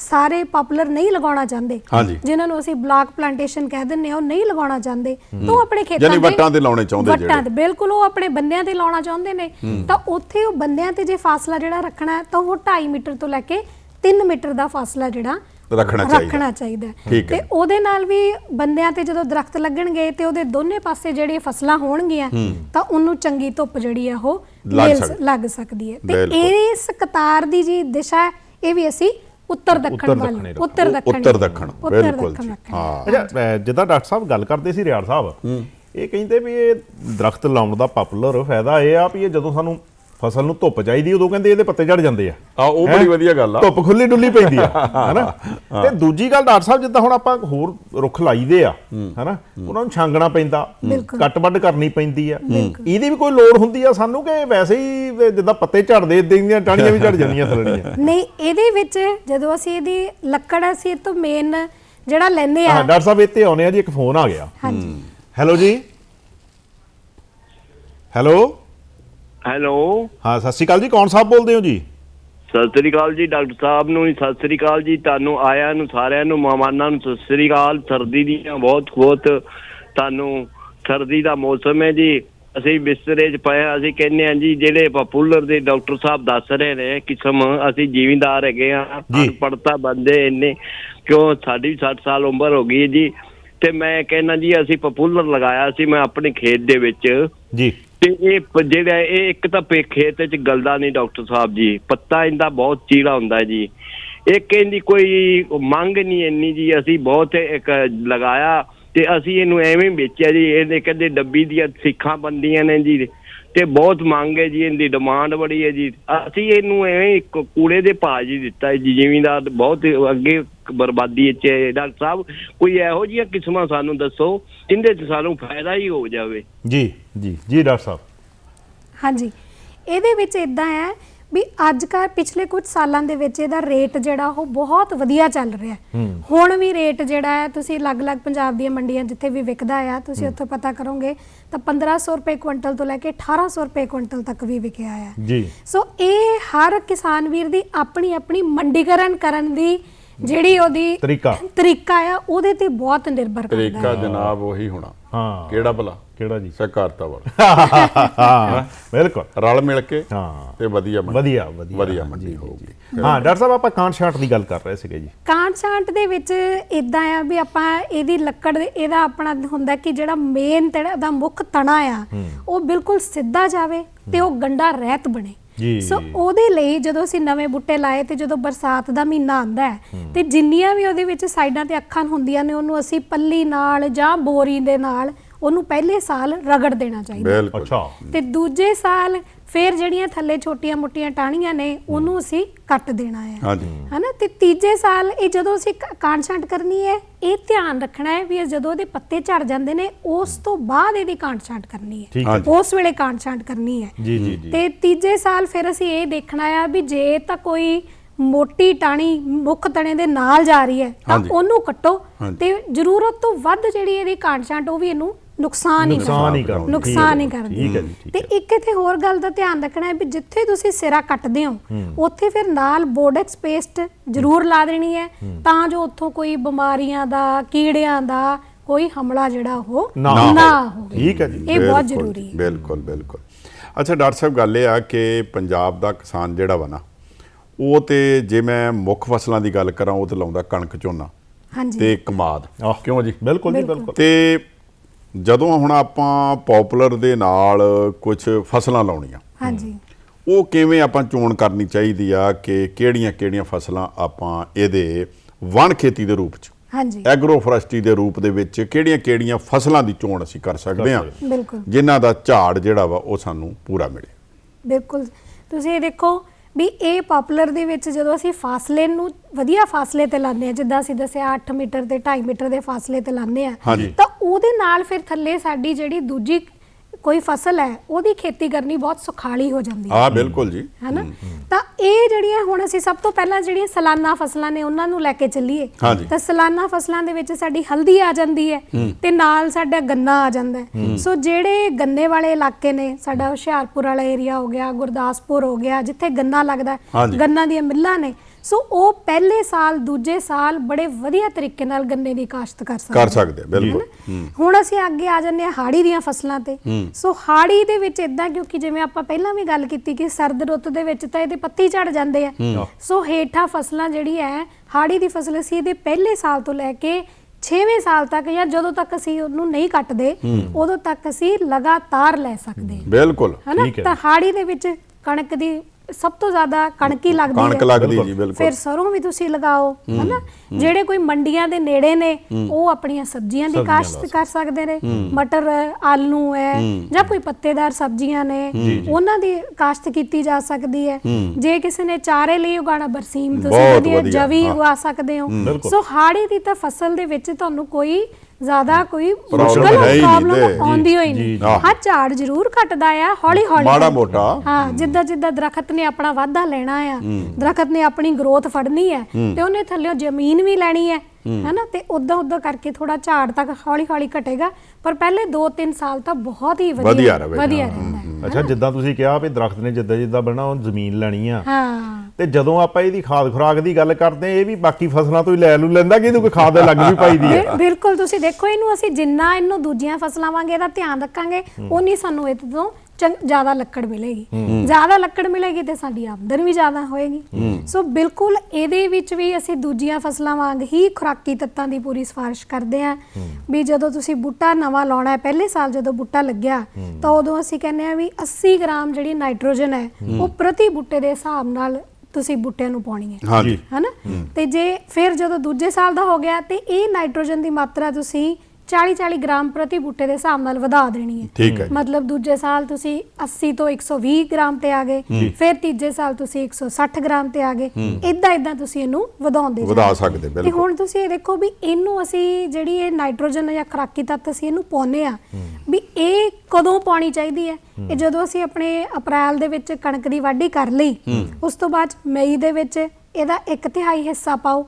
ਸਾਰੇ ਪਪੂਲਰ ਨਹੀਂ ਲਗਾਉਣਾ ਚਾਹੁੰਦੇ। ਜਿਨ੍ਹਾਂ ਨੂੰ ਅਸੀਂ ਬਲਾਕ ਪਲਾਂਟੇਸ਼ਨ ਕਹਿ ਦਿੰਦੇ ਆ ਉਹ ਨਹੀਂ ਲਗਾਉਣਾ ਚਾਹੁੰਦੇ ਤਾਂ ਆਪਣੇ ਖੇਤਾਂ ਯਾਨੀ ਵੱਟਾਂ ਤੇ ਲਾਉਣੇ ਚਾਹੁੰਦੇ ਵੱਟਾਂ ਜਿਹੜੇ। ਤੇ ਬਿਲਕੁਲ ਉਹ ਆਪਣੇ ਬੰਦਿਆਂ ਤੇ ਲਾਉਣਾ ਚਾਹੁੰਦੇ ਨੇ ਤਾਂ ਉੱਥੇ ਉਹ ਬੰਦਿਆਂ ਤੇ ਜੇ ਫਾਸਲਾ ਜਿਹੜਾ ਰੱਖਣਾ ਤਾਂ ਉਹ 2.5 ਮੀਟਰ ਤੋਂ ਲੈ ਕੇ 3 ਮੀਟਰ ਦਾ ਫਾਸਲਾ ਜਿਹੜਾ ਰੱਖਣਾ ਚਾਹੀਦਾ। ਰੱਖਣਾ। ਤੇ ਉਹਦੇ ਨਾਲ ਵੀ ਬੰਦਿਆਂ ਤੇ ਜਦੋਂ ਦਰਖਤ ਲੱਗਣਗੇ ਤੇ ਉਹਦੇ ਦੋਨੇ ਪਾਸੇ ਜਿਹੜੀਆਂ ਫਸਲਾਂ ਹੋਣਗੀਆਂ ਤਾਂ ਉਹਨੂੰ ਚੰਗੀ ਧੁੱਪ ਜਿਹੜੀ ਆ ਉਹ ਲੱਗ ਸਕਦੀ। ਲੱਗ ਸਕਦੀ ਹੈ ਤੇ। ਇਸ ਕਤਾਰ ਦੀ ਜੀ ਦਿਸ਼ਾ ਇਹ ਵੀ ਅਸੀਂ ਉੱਤਰ ਦੱਖਣ ਉੱਤਰ ਵੱਲ ਉੱਤਰ ਦੱਖਣ ਉੱਤਰ ਦੱਖਣ, ਉੱਤਰ ਬਿਲਕੁਲ ਦੱਖਣ ਜੀ। ਹਾਂ। ਅੱਛਾ ਅਹ ਜਿੱਦਾਂ ਡਾਕਟਰ ਸਾਹਿਬ ਗੱਲ ਕਰਦੇ ਸੀ ਰਿਆੜ ਸਾਹਿਬ ਇਹ ਕਹਿੰਦੇ ਵੀ ਇਹ ਦਰਖਤ ਲਾਉਣ ਦਾ ਪਪੂਲਰ ਫਾਇਦਾ ਇਹ ਆ ਵੀ ਇਹ ਜਦੋਂ ਸਾਨੂੰ ਫਸਲ ਨੂੰ ਧੁੱਪ ਚਾਹੀਦੀ ਉਦੋਂ ਕਹਿੰਦੇ ਇਹਦੇ ਪੱਤੇ ਝੜ ਜਾਂਦੇ ਆ। ਆ ਉਹ ਹੈਂ? ਬੜੀ ਵਧੀਆ ਗੱਲ ਆ। ਧੁੱਪ ਖੁੱਲੀ ਡੁੱਲੀ ਪੈਂਦੀ ਆ ਹੈਨਾ? ਤੇ ਦੂਜੀ ਗੱਲ ਡਾਕਟਰ ਸਾਹਿਬ ਜਿੱਦਾਂ ਹੁਣ ਆਪਾਂ ਹੋਰ ਰੁੱਖ ਲਾਈਦੇ ਆ ਹੈਨਾ? ਉਹਨਾਂ ਨੂੰ ਛਾਂਗਣਾ ਪੈਂਦਾ। ਕੱਟ ਵੱਢ ਕਰਨੀ ਪੈਂਦੀ ਆ। ਇਹਦੀ ਵੀ ਕੋਈ ਲੋੜ ਹੁੰਦੀ ਆ ਸਾਨੂੰ ਕਿ ਵੈਸੇ ਹੀ ਜਿੱਦਾਂ ਪੱਤੇ ਝੜਦੇ ਇਦਾਂ ਦੀਆਂ ਟਾਹਣੀਆਂ ਵੀ ਝੜ ਜਾਂਦੀਆਂ ਥਲੜੀਆਂ। ਨਹੀਂ ਇਹਦੇ ਵਿੱਚ ਜਦੋਂ ਅਸੀਂ ਇਹਦੀ ਲੱਕੜ ਅਸੀਂ ਇਹ ਤੋਂ ਮੇਨ ਜਿਹੜਾ ਲੈਂਦੇ ਹਾਂ ਆ ਡਾਕਟਰ ਸਾਹਿਬ ਇੱਥੇ ਆਉਨੇ ਆ ਜੀ ਇੱਕ ਫੋਨ ਆ ਗਿਆ। ਹਾਂਜੀ। ਹੈਲੋ ਜੀ। ਹੈਲੋ। ਹੈਲੋ। ਹਾਂ ਸਤਿ ਸ਼੍ਰੀ ਅਕਾਲ ਜੀ ਕੌਣ ਸਾਹਿਬ ਬੋਲਦੇ ਹੋ ਜੀ? ਸਤਿ ਸ੍ਰੀ ਅਕਾਲ ਜੀ ਡਾਕਟਰ ਸਾਹਿਬ ਨੂੰ ਸਤਿ ਸ੍ਰੀ ਅਕਾਲ ਜੀ ਤੁਹਾਨੂੰ ਆਇਆਂ ਨੂੰ ਸਾਰਿਆਂ ਨੂੰ ਮਹਿਮਾਨਾਂ ਨੂੰ ਸਤਿ ਸ੍ਰੀ ਅਕਾਲ। ਸਰਦੀ ਦੀਆਂ ਬਹੁਤ ਬਹੁਤ ਤੁਹਾਨੂੰ ਸਰਦੀ ਦਾ ਮੌਸਮ ਹੈ ਜੀ। ਅਸੀਂ ਬਿਸਤਰੇ 'ਚ ਪਏ ਅਸੀਂ ਕਹਿੰਦੇ ਹਾਂ ਜੀ ਜਿਹੜੇ ਪਪੂਲਰ ਦੇ ਡਾਕਟਰ ਸਾਹਿਬ ਦੱਸ ਰਹੇ ਨੇ ਕਿਸਮ ਅਸੀਂ ਜ਼ਿਮੀਂਦਾਰ ਹੈਗੇ ਆ ਜੀ। ਅਨਪੜ੍ਹਤਾ ਬੰਦੇ ਇੰਨੇ ਕਿਉਂ ਸਾਡੀ ਵੀ 60 ਸਾਲ ਉਮਰ ਹੋ ਗਈ ਜੀ। ਤੇ ਮੈਂ ਕਹਿੰਦਾ ਜੀ ਅਸੀਂ ਪਪੂਲਰ ਲਗਾਇਆ ਸੀ ਮੈਂ ਆਪਣੇ ਖੇਤ ਦੇ ਵਿੱਚ। ਜੀ। ਤੇ ਇਹ ਪ- ਜਿਹੜਾ ਇਹ ਇੱਕ ਤਾਂ ਪੇ ਖੇਤ ਚ ਗਲਦਾ ਨਹੀਂ ਡਾਕਟਰ ਸਾਹਿਬ ਜੀ। ਪੱਤਾ ਇਹਦਾ ਬਹੁਤ ਚੀੜਾ ਹੁੰਦਾ ਜੀ। ਇੱਕ ਇਹਦੀ ਕੋਈ ਮੰਗ ਨਹੀਂ ਇੰਨੀ ਜੀ, ਅਸੀਂ ਬਹੁਤ ਇੱਕ ਲਗਾਇਆ ਤੇ ਅਸੀਂ ਇਹਨੂੰ ਐਵੇਂ ਵੇਚਿਆ ਜੀ। ਇਹਦੇ ਕਹਿੰਦੇ ਡੱਬੀ ਦੀਆਂ ਸਿੱਖਾਂ ਬੰਦੀਆਂ ਨੇ ਜੀ। ਤੇ ਬਹੁਤ ਮੰਗ ਹੈ ਜੀ ਇਹਦੀ ਡਿਮਾਂਡ ਬੜੀ ਹੈ ਜੀ। ਅਸੀਂ ਇਹਨੂੰ ਐਵੇਂ ਇੱਕ ਕੂੜੇ ਦੇ ਭਾਅ ਜੀ ਦਿੱਤਾ ਜੀ ਜ਼ਿਮੀਂਦਾਰ ਬਹੁਤ ਅੱਗੇ ਬਰਬਾਦੀ ਚ ਹੈ। ਡਾਕਟਰ ਸਾਹਿਬ ਕੋਈ ਇਹੋ ਜਿਹੀਆਂ ਕਿਸਮਾਂ ਸਾਨੂੰ ਦੱਸੋ ਜਿੰਦੇ ਚ ਸਾਨੂੰ ਫਾਇਦਾ ਹੀ ਹੋ ਜਾਵੇ। ਜੀ ਜੀ ਜੀ ਡਾਕਟਰ ਸਾਹਿਬ। ਹਾਂਜੀ। ਇਹਦੇ ਵਿੱਚ ਇਦਾਂ ਹੈ ਵੀ ਅੱਜ ਕੱਲ੍ਹ ਪਿਛਲੇ ਕੁਝ ਸਾਲਾਂ ਦੇ ਵਿੱਚ ਇਹਦਾ ਰੇਟ ਜਿਹੜਾ ਉਹ ਬਹੁਤ ਵਧੀਆ ਚੱਲ ਰਿਹਾ ਹੁਣ ਵੀ ਰੇਟ ਜਿਹੜਾ ਹੈ ਤੁਸੀਂ ਅਲੱਗ-ਅਲੱਗ ਪੰਜਾਬ ਦੀਆਂ ਮੰਡੀਆਂ ਜਿੱਥੇ ਵੀ ਵਿਕਦਾ ਆ ਤੁਸੀਂ ਉੱਥੋਂ ਪਤਾ ਕਰੋਗੇ ਤਾਂ 1500 ਰੁਪਏ ਕੁਇੰਟਲ ਤੋਂ ਲੈ ਕੇ 1800 ਰੁਪਏ ਕੁਇੰਟਲ ਤੱਕ ਵੀ ਵਿਕਿਆ ਆ। ਜੀ। ਸੋ ਇਹ ਹਰ ਕਿਸਾਨ ਵੀਰ ਦੀ ਆਪਣੀ ਆਪਣੀ ਮੰਡੀਕਰਨ ਕਰਨ ਦੀ ਜਿਹੜੀ ਉਹਦੀ ਤਰੀਕਾ। ਤਰੀਕਾ ਆ ਉਹਦੇ ਤੇ ਬਹੁਤ ਨਿਰਭਰ ਕਰਦਾ ਤਰੀਕਾ ਹੈ। ਜਨਾਬ ਉਹੀ ਹੋਣਾ। ਹਾਂ। ਕਿਹੜਾ ਭਲਾ? ਕਿਹੜਾ ਜੀ? ਸਹਿਕਾਰਤਾ ਵਾਲਾ। ਹਾਂ ਬਿਲਕੁਲ। ਰਲ ਮਿਲ ਕੇ ਹਾਂ। ਤੇ ਵਧੀਆ ਮੰਡੀ। ਵਧੀਆ ਵਧੀਆ। ਮੰਡੀ ਹੋਊਗੀ। ਹਾਂ ਡਾਕਟਰ ਸਾਹਿਬ ਆਪਾਂ ਕਾਂਟ ਛਾਂਟ ਦੀ ਗੱਲ ਕਰ ਰਹੇ ਸੀਗੇ ਜੀ। ਕਾਂਟ ਛਾਂਟ ਦੇ ਵਿੱਚ ਇਦਾਂ ਆ ਵੀ ਆਪਾਂ ਇਹਦੀ ਲੱਕੜ ਦੇ ਇਹਦਾ ਆਪਣਾ ਹੁੰਦਾ ਕਿ ਜਿਹੜਾ ਮੇਨ ਤੜਾ ਦਾ ਮੁੱਖ ਤਣਾ ਆ ਉਹ ਬਿਲਕੁਲ ਸਿੱਧਾ ਜਾਵੇ ਤੇ ਉਹ ਗੰਡਾ ਰਹਿਤ ਬਣੇ। ਜੀ। ਸੋ ਉਹਦੇ ਲਈ ਜਦੋਂ ਅਸੀਂ ਨਵੇਂ ਬੂਟੇ ਲਾਏ ਤੇ ਜਦੋਂ ਬਰਸਾਤ ਦਾ ਮਹੀਨਾ ਆਂਦਾ ਹੈ ਤੇ ਜਿੰਨੀਆਂ ਵੀ ਉਹਦੇ ਵਿੱਚ ਸਾਈਡਾਂ ਤੇ ਅੱਖਾਂ ਹੁੰਦੀਆਂ ਨੇ ਉਹਨੂੰ ਅਸੀਂ ਪੱਲੀ ਨਾਲ ਜਾਂ ਬੋਰੀ ਦੇ ਨਾਲ ਉਹਨੂੰ ਪਹਿਲੇ ਸਾਲ ਰਗੜ ਦੇਣਾ ਚਾਹੀਦਾ। ਬਿਲਕੁਲ। ਅੱਛਾ। ਤੇ ਦੂਜੇ ਸਾਲ ਫਿਰ ਜਿਹੜੀਆਂ ਥੱਲੇ ਛੋਟੀਆਂ-ਮੋਟੀਆਂ ਟਾਹਣੀਆਂ ਨੇ ਉਹਨੂੰ ਅਸੀਂ ਕੱਟ ਦੇਣਾ ਹੈ। ਹਾਂਜੀ। ਹਨਾ? ਤੇ ਤੀਜੇ ਸਾਲ ਇਹ ਜਦੋਂ ਅਸੀਂ ਕ- ਕਾਂਟ-ਛਾਂਟ ਕਰਨੀ ਹੈ ਇਹ ਧਿਆਨ ਰੱਖਣਾ ਹੈ ਵੀ ਇਹ ਜਦੋਂ ਇਹਦੇ ਪੱਤੇ ਝੜ ਜਾਂਦੇ ਨੇ ਉਸ ਤੋਂ ਬਾਅਦ ਇਹਦੀ ਕਾਂਟ-ਛਾਂਟ ਕਰਨੀ ਹੈ। ਠੀਕ ਹੈ। ਉਸ ਵੇਲੇ ਕਾਂਟ-ਛਾਂਟ ਕਰਨੀ ਹੈ। ਜੀ ਜੀ ਜੀ। ਤੇ ਤੀਜੇ ਸਾਲ ਫਿਰ ਅਸੀਂ ਇਹ ਦੇਖਣਾ ਆ ਵੀ ਜੇ ਤਾਂ ਕੋਈ ਮੋਟੀ ਟਾਣੀ ਮੁੱਖ ਤਣੇ ਦੇ ਨਾਲ ਜਾ ਰਹੀ ਹੈ ਤਾਂ ਹਾਂਜੀ। ਉਹਨੂੰ ਕੱਟੋ। ਹਾਂਜੀ। ਤੇ ਜ਼ਰੂਰਤ ਤੋਂ ਵੱਧ ਜਿਹੜੀ ਇਹਦੀ ਕਾਂਟ-ਛਾਂਟ ਉਹ ਵੀ ਇਹਨੂੰ ਨੁਕਸਾਨ ਹੀ ਨੁਕਸਾਨ ਹੀ ਕਰਦੀ ਕਰਦੀ ਨੁਕਸਾਨ ਹੀ ਕਰਦੀ ਠੀਕ ਹੈ ਜੀ ਠੀਕ ਤੇ ਇੱਕ ਇੱਥੇ ਹੋਰ ਗੱਲ ਦਾ ਧਿਆਨ ਰੱਖਣਾ ਹੈ ਵੀ ਜਿੱਥੇ ਤੁਸੀਂ ਸਿਰਾ ਕੱਟਦੇ ਹੋ ਉੱਥੇ ਫਿਰ ਨਾਲ ਬੋਰਡੈਕਸ ਪੇਸਟ ਜ਼ਰੂਰ ਲਾ ਦੇਣੀ ਹੈ ਤਾਂ ਜੋ ਉੱਥੋਂ ਕੋਈ ਬਿਮਾਰੀਆਂ ਦਾ ਕੀੜਿਆਂ ਦਾ ਕੋਈ ਹਮਲਾ ਜਿਹੜਾ ਉਹ ਨਾ ਹੋਵੇ। ਹੋਵੇ। ਠੀਕ ਹੈ ਜੀ। ਇਹ ਬਹੁਤ ਬਿਲਕੁਲ, ਜ਼ਰੂਰੀ ਹੈ। ਬਿਲਕੁਲ ਬਿਲਕੁਲ। ਅੱਛਾ ਡਾਕਟਰ ਸਾਹਿਬ ਗੱਲ ਇਹ ਆ ਕਿ ਪੰਜਾਬ ਦਾ ਕਿਸਾਨ ਜਿਹੜਾ ਵਾ ਨਾ ਉਹ ਤੇ ਜੇ ਮੈਂ ਮੁੱਖ ਫਸਲਾਂ ਦੀ ਗੱਲ ਕਰਾਂ ਉਹ ਤੇ ਲਾਉਂਦਾ ਕਣਕ ਝੋਨਾ ਹਾਂਜੀ। ਤੇ ਕਮਾਦ ਆਹ, ਕਿਉਂ ਜੀ? ਬਿਲਕੁਲ ਜੀ। ਬਿਲਕੁਲ। ਤੇ ਜਦੋਂ ਹੁਣ ਆਪਾਂ ਪੌਪੂਲਰ ਦੇ ਨਾਲ ਕੁਝ ਫਸਲਾਂ ਲਾਉਣੀਆਂ ਹਾਂਜੀ। ਉਹ ਕਿਵੇਂ ਆਪਾਂ ਚੋਣ ਕਰਨੀ ਚਾਹੀਦੀ ਆ ਕਿ ਕਿਹੜੀਆਂ-ਕਿਹੜੀਆਂ ਫਸਲਾਂ ਆਪਾਂ ਇਹਦੇ ਵਣ ਖੇਤੀ ਦੇ ਰੂਪ 'ਚ ਹਾਂਜੀ। ਐਗਰੋ ਫੋਰੈਸਟਰੀ ਦੇ ਰੂਪ ਦੇ ਵਿੱਚ ਕਿਹੜੀਆਂ-ਕਿਹੜੀਆਂ ਫਸਲਾਂ ਦੀ ਚੋਣ ਅਸੀਂ ਕਰ ਸਕਦੇ ਹਾਂ ਬਿਲਕੁਲ। ਜਿਨ੍ਹਾਂ ਦਾ ਝਾੜ ਜਿਹੜਾ ਵਾ ਉਹ ਸਾਨੂੰ ਪੂਰਾ ਮਿਲੇ। ਬਿਲਕੁਲ। ਤੁਸੀਂ ਇਹ ਦੇਖੋ ਵੀ ਇਹ ਪਪੂਲਰ ਦੇ ਵਿੱਚ ਜਦੋਂ ਅਸੀਂ ਫਾਸਲੇ ਨੂੰ ਵਧੀਆ ਫਾਸਲੇ ਤੇ ਲਾਉਂਦੇ ਆ ਜਿੱਦਾਂ ਅਸੀਂ ਦੱਸਿਆ 8 ਮੀਟਰ ਤੇ 2.5 ਮੀਟਰ ਦੇ ਫਾਸਲੇ ਤੇ ਲਾਉਂਦੇ ਆ। ਤਾਂ ਉਹਦੇ ਨਾਲ ਫਿਰ ਥੱਲੇ ਸਾਡੀ ਜਿਹੜੀ ਦੂਜੀ ਕੋਈ ਫਸਲ ਹੈ ਉਹਦੀ ਖੇਤੀ ਕਰਨੀ ਬਹੁਤ ਸੁਖਾਲੀ ਹੋ ਜਾਂਦੀ ਹੈ। ਆ ਬਿਲਕੁਲ ਜੀ। ਹੈਨਾ? ਤਾਂ ਇਹ ਜਿਹੜੀਆਂ ਹੁਣ ਅਸੀਂ ਸਭ ਤੋਂ ਪਹਿਲਾਂ ਜਿਹੜੀਆਂ ਸਾਲਾਨਾ ਫਸਲਾਂ ਨੇ ਉਹਨਾਂ ਨੂੰ ਲੈ ਕੇ ਚੱਲੀਏ। ਤਾਂ ਸਾਲਾਨਾ ਫਸਲਾਂ ਦੇ ਵਿੱਚ ਸਾਡੀ ਹਲਦੀ ਆ ਜਾਂਦੀ ਹੈ ਤੇ ਨਾਲ ਸਾਡਾ ਗੰਨਾ ਆ ਜਾਂਦਾ ਹੈ। ਸੋ ਜਿਹੜੇ ਗੰਨੇ ਵਾਲੇ ਇਲਾਕੇ ਨੇ ਸਾਡਾ ਹੁਸ਼ਿਆਰਪੁਰ ਵਾਲਾ ਏਰੀਆ ਹੋ ਗਿਆ ਗੁਰਦਾਸਪੁਰ ਹੋ ਗਿਆ ਜਿੱਥੇ ਗੰਨਾ ਲੱਗਦਾ ਹੈ। ਗੰਨਾ ਦੀਆਂ ਮਿੱਲਾਂ ਨੇ ਸੋ ਉਹ ਪਹਿਲੇ ਸਾਲ ਦੂਜੇ ਸਾਲ ਬੜੇ ਵਧੀਆ ਤਰੀਕੇ ਨਾਲ ਗੰਨੇ ਦੀ ਕਾਸ਼ਤ ਕਰ ਸਕਦੇ ਕਰ। ਸਕਦੇ ਬਿਲਕੁਲ। ਹੁਣ ਅਸੀਂ ਅੱਗੇ ਆ ਜੰਨੇ ਆ ਹਾੜੀ ਦੀਆਂ ਫਸਲਾਂ ਤੇ। ਸੋ ਹਾੜੀ ਦੇ ਵਿੱਚ ਇਦਾਂ ਕਿਉਂਕਿ ਜਿਵੇਂ ਆਪਾਂ ਪਹਿਲਾਂ ਵੀ ਗੱਲ ਕੀਤੀ ਕਿ ਸਰਦ ਰੁੱਤ ਦੇ ਵਿੱਚ ਤਾਂ ਇਹਦੇ ਪੱਤੀ ਝੜ ਜਾਂਦੇ ਆ। ਸੋ ਹੇਠਾਂ ਫਸਲਾਂ ਜਿਹੜੀ ਹੈ ਹਾੜੀ ਦੀ ਫਸਲ ਅਸੀਂ ਇਹਦੇ ਪਹਿਲੇ ਸਾਲ ਤੋਂ ਲੈ ਕੇ 6ਵੇਂ ਸਾਲ ਤੱਕ ਜਾਂ ਜਦੋਂ ਤੱਕ ਅਸੀਂ ਉਹਨੂੰ ਨਹੀਂ ਕੱਟਦੇ ਉਦੋਂ ਤੱਕ ਅਸੀਂ ਲਗਾਤਾਰ ਲੈ ਸਕਦੇ ਹਾਂ। ਬਿਲਕੁਲ। ਹਨਾ? ਠੀਕ ਹੈ। ਤਾਂ ਹਾੜੀ ਦੇ ਵਿੱਚ ਕਣਕ ਦੀ ਸਭ ਤੋਂ ਜ਼ਿਆਦਾ ਕਣਕ ਹੀ ਲੱਗਦੀ ਹੈ। ਕਣਕ ਲੱਗਦੀ ਜੀ ਫਿਰ ਬਿਲਕੁਲ ਸਰੋਂ ਵੀ ਤੁਸੀਂ ਲਗਾਓ ਹਨਾ? ਜਿਹੜੇ ਕੋਈ ਮੰਡੀਆਂ ਦੇ ਨੇੜੇ ਨੇ ਉਹ ਆਪਣੀਆਂ ਸਬਜ਼ੀਆਂ ਦੀ ਕਾਸ਼ਤ ਕਰ ਸਕਦੇ ਨੇ। ਮਟਰ ਆਲੂ ਹੈ ਜਾਂ ਕੋਈ ਪੱਤੇਦਾਰ ਸਬਜ਼ੀਆਂ ਨੇ ਉਹਨਾਂ ਦੀ ਕਾਸ਼ਤ ਕੀਤੀ ਜਾ ਸਕਦੀ ਹੈ। ਜੇ ਕਿਸੇ ਨੇ ਚਾਰੇ ਲਈ ਉਗਾਣਾ ਬਰਸੀਮ ਤੁਸੀਂ ਵਧੀਆ ਜਵੀ। ਉਗਾ ਸਕਦੇ ਹੋ। ਸੋ ਹਾੜੀ ਦੀ ਤਾਂ ਫਸਲ ਦੇ ਵਿੱਚ ਤੁਹਾਨੂੰ ਕੋਈ ਜ਼ਿਆਦਾ ਕੋਈ Problem ਮੁਸ਼ਕਲ ਹੈ ਹੀ ਨਹੀਂ ਪ੍ਰੋਬਲਮ ਤੇ। ਆਉਂਦੀ ਹੋਈ ਜੀ, ਨਹੀਂ ਜੀ। ਹਾਂ ਝਾੜ ਜ਼ਰੂਰ ਘਟਦਾ ਆ ਹੌਲੀ ਹੌਲੀ ਮਾੜਾ। ਮੋਟਾ। ਹਾਂ ਜਿੱਦਾਂ ਜਿੱਦਾਂ ਦਰਖਤ ਨੇ ਆਪਣਾ ਵਾਧਾ ਲੈਣਾ ਆ ਦਰਖਤ ਨੇ ਆਪਣੀ ਗਰੋਥ ਫੜਨੀ ਹੈ ਤੇ ਉਹਨੇ ਥੱਲੇੋਂ ਜ਼ਮੀਨ ਵੀ ਲੈਣੀ ਹੈ ਹੈਨਾ ਤੇ ਉਦਾਂ ਉਦਾਂ ਕਰਕੇ ਥੋੜਾ ਝਾੜ ਤੱਕ ਹੌਲੀ ਹੌਲੀ ਘਟੇਗਾ ਪਰ ਪਹਿਲੇ 2-3 ਸਾਲ ਤਾਂ ਬਹੁਤ ਹੀ ਵਧੀਆ ਵਧੀਆ। ਵਧੀਆ ਰਹਿੰਦਾ ਹੈ ਅੱਛਾ ਜਿੱਦਾਂ ਤੁਸੀਂ ਕਿਹਾ ਵੀ ਦਰਖਤ ਨੇ ਜਿੱਦਾਂ ਜਿੱਦਾਂ ਬਣਾ ਉਹ ਜ਼ਮੀਨ ਲੈਣੀ ਆ ਹਾਂ ਤੇ ਜਦੋਂ ਆਪਾਂ ਇਹਦੀ ਖਾਦ ਖੁਰਾਕ ਦੀ ਗੱਲ ਕਰਦੇ ਆ ਇਹ ਵੀ ਬਾਕੀ ਫਸਲਾਂ ਤੋਂ ਹੀ ਲੈ ਲੂ ਲੈਂਦਾ ਕਿ ਇਹਨੂੰ ਕੋਈ ਖਾਦ ਲੱਗ ਵੀ ਪਾਈਦੀ ਹੈ। ਬਿਲ- ਬਿਲਕੁਲ ਤੁਸੀਂ ਦੇਖੋ ਇਹਨੂੰ ਅਸੀਂ ਜਿੰਨਾ ਇਹਨੂੰ ਦੂਜੀਆਂ ਫਸਲਾਂ ਵਾਂਗੇ ਇਹਦਾ ਧਿਆਨ ਰੱਖਾਂਗੇ ਉਨੀ ਸਾਨੂੰ ਇਹ ਤੋਂ ਜ਼ਿਆਦਾ ਲੱਕੜ ਮਿਲੇਗੀ। ਜ਼ਿਆਦਾ ਲੱਕੜ ਮਿਲੇਗੀ ਤੇ ਸਾਡੀ ਆਮਦਨ ਵੀ ਜ਼ਿਆਦਾ ਹੋਏਗੀ। ਸੋ ਬਿਲਕੁਲ ਇਹਦੇ ਵਿੱਚ ਵੀ ਅਸੀਂ ਦੂਜੀਆਂ ਫਸਲਾਂ ਵਾਂਗ ਹੀ ਖੁਰਾਕੀ ਤੱਤਾਂ ਦੀ ਪੂਰੀ ਸਿਫਾਰਿਸ਼ ਕਰਦੇ ਹਾਂ। ਵੀ ਜਦੋਂ ਤੁਸੀਂ ਬੂਟਾ ਨਵਾਂ ਲਾਉਣਾ ਹੈ ਪਹਿਲੇ ਸਾਲ ਜਦੋਂ ਬੂਟਾ ਲੱਗਿਆ ਤਾਂ ਉਦੋਂ ਅਸੀਂ ਕਹਿੰਦੇ ਆ ਵੀ 80 ਗ੍ਰਾਮ ਜਿਹੜੀ ਨਾਈਟ੍ਰੋਜਨ ਹੈ। ਉਹ ਪ੍ਰਤੀ ਬੂਟੇ ਦੇ ਹਿਸਾਬ ਨਾਲ ਤੁਸੀਂ ਬੂਟਿਆਂ ਨੂੰ ਪਾਉਣੀ ਹੈ। ਹਾਂਜੀ। ਹਨਾ? ਤੇ ਜੇ ਫਿਰ ਜਦੋਂ ਦੂਜੇ ਸਾਲ ਦਾ ਹੋ ਗਿਆ ਤੇ ਇਹ ਨਾਈਟ੍ਰੋਜਨ ਦੀ ਮਾਤਰਾ ਤੁਸੀਂ 40-40 ਗ੍ਰਾਮ ਪ੍ਰਤੀ ਬੂਟੇ ਦੇ ਹਿਸਾਬ ਨਾਲ ਵਧਾ ਦੇਣੀ ਹੈ। ਠੀਕ ਹੈ ਜੀ। ਮਤਲਬ ਦੂਜੇ ਸਾਲ ਤੁਸੀਂ 80 ਤੋਂ 120 ਗ੍ਰਾਮ ਤੇ ਆ ਗਏ ਫਿਰ ਤੀਜੇ ਸਾਲ ਤੁਸੀਂ 160 ਗ੍ਰਾਮ ਤੇ ਆ ਗਏ। ਇਦਾਂ ਇਦਾਂ ਤੁਸੀਂ ਇਹਨੂੰ ਵਧਾਉਂਦੇ ਵਧਾ ਜਾਣਾ। ਸਕਦੇ, ਤੇ ਬਿਲਕੁਲ। ਹੁਣ ਤੁਸੀਂ ਇਹ ਦੇਖੋ ਵੀ ਇਹਨੂੰ ਅਸੀਂ ਜਿਹੜੀ ਇਹ ਨਾਈਟ੍ਰੋਜਨ ਜਾਂ ਖਰਾਕੀ ਤੱਤ ਅਸੀਂ ਇਹਨੂੰ ਪਾਉਨੇ ਆ ਵੀ ਇਹ ਕਦੋਂ ਪਾਉਣੀ ਚਾਹੀਦੀ ਹੈ? ਇਹ ਜਦੋਂ ਅਸੀਂ ਆਪਣੇ ਅਪ੍ਰੈਲ ਦੇ ਵਿੱਚ ਕਣਕ ਦੀ ਵਾਢੀ ਕਰ ਲਈ ਉਸ ਤੋਂ ਬਾਅਦ ਮਈ ਦੇ ਵਿੱਚ ਇਹਦਾ ਇੱਕ ਤਿਹਾਈ ਹਿੱਸਾ ਪਾਓ।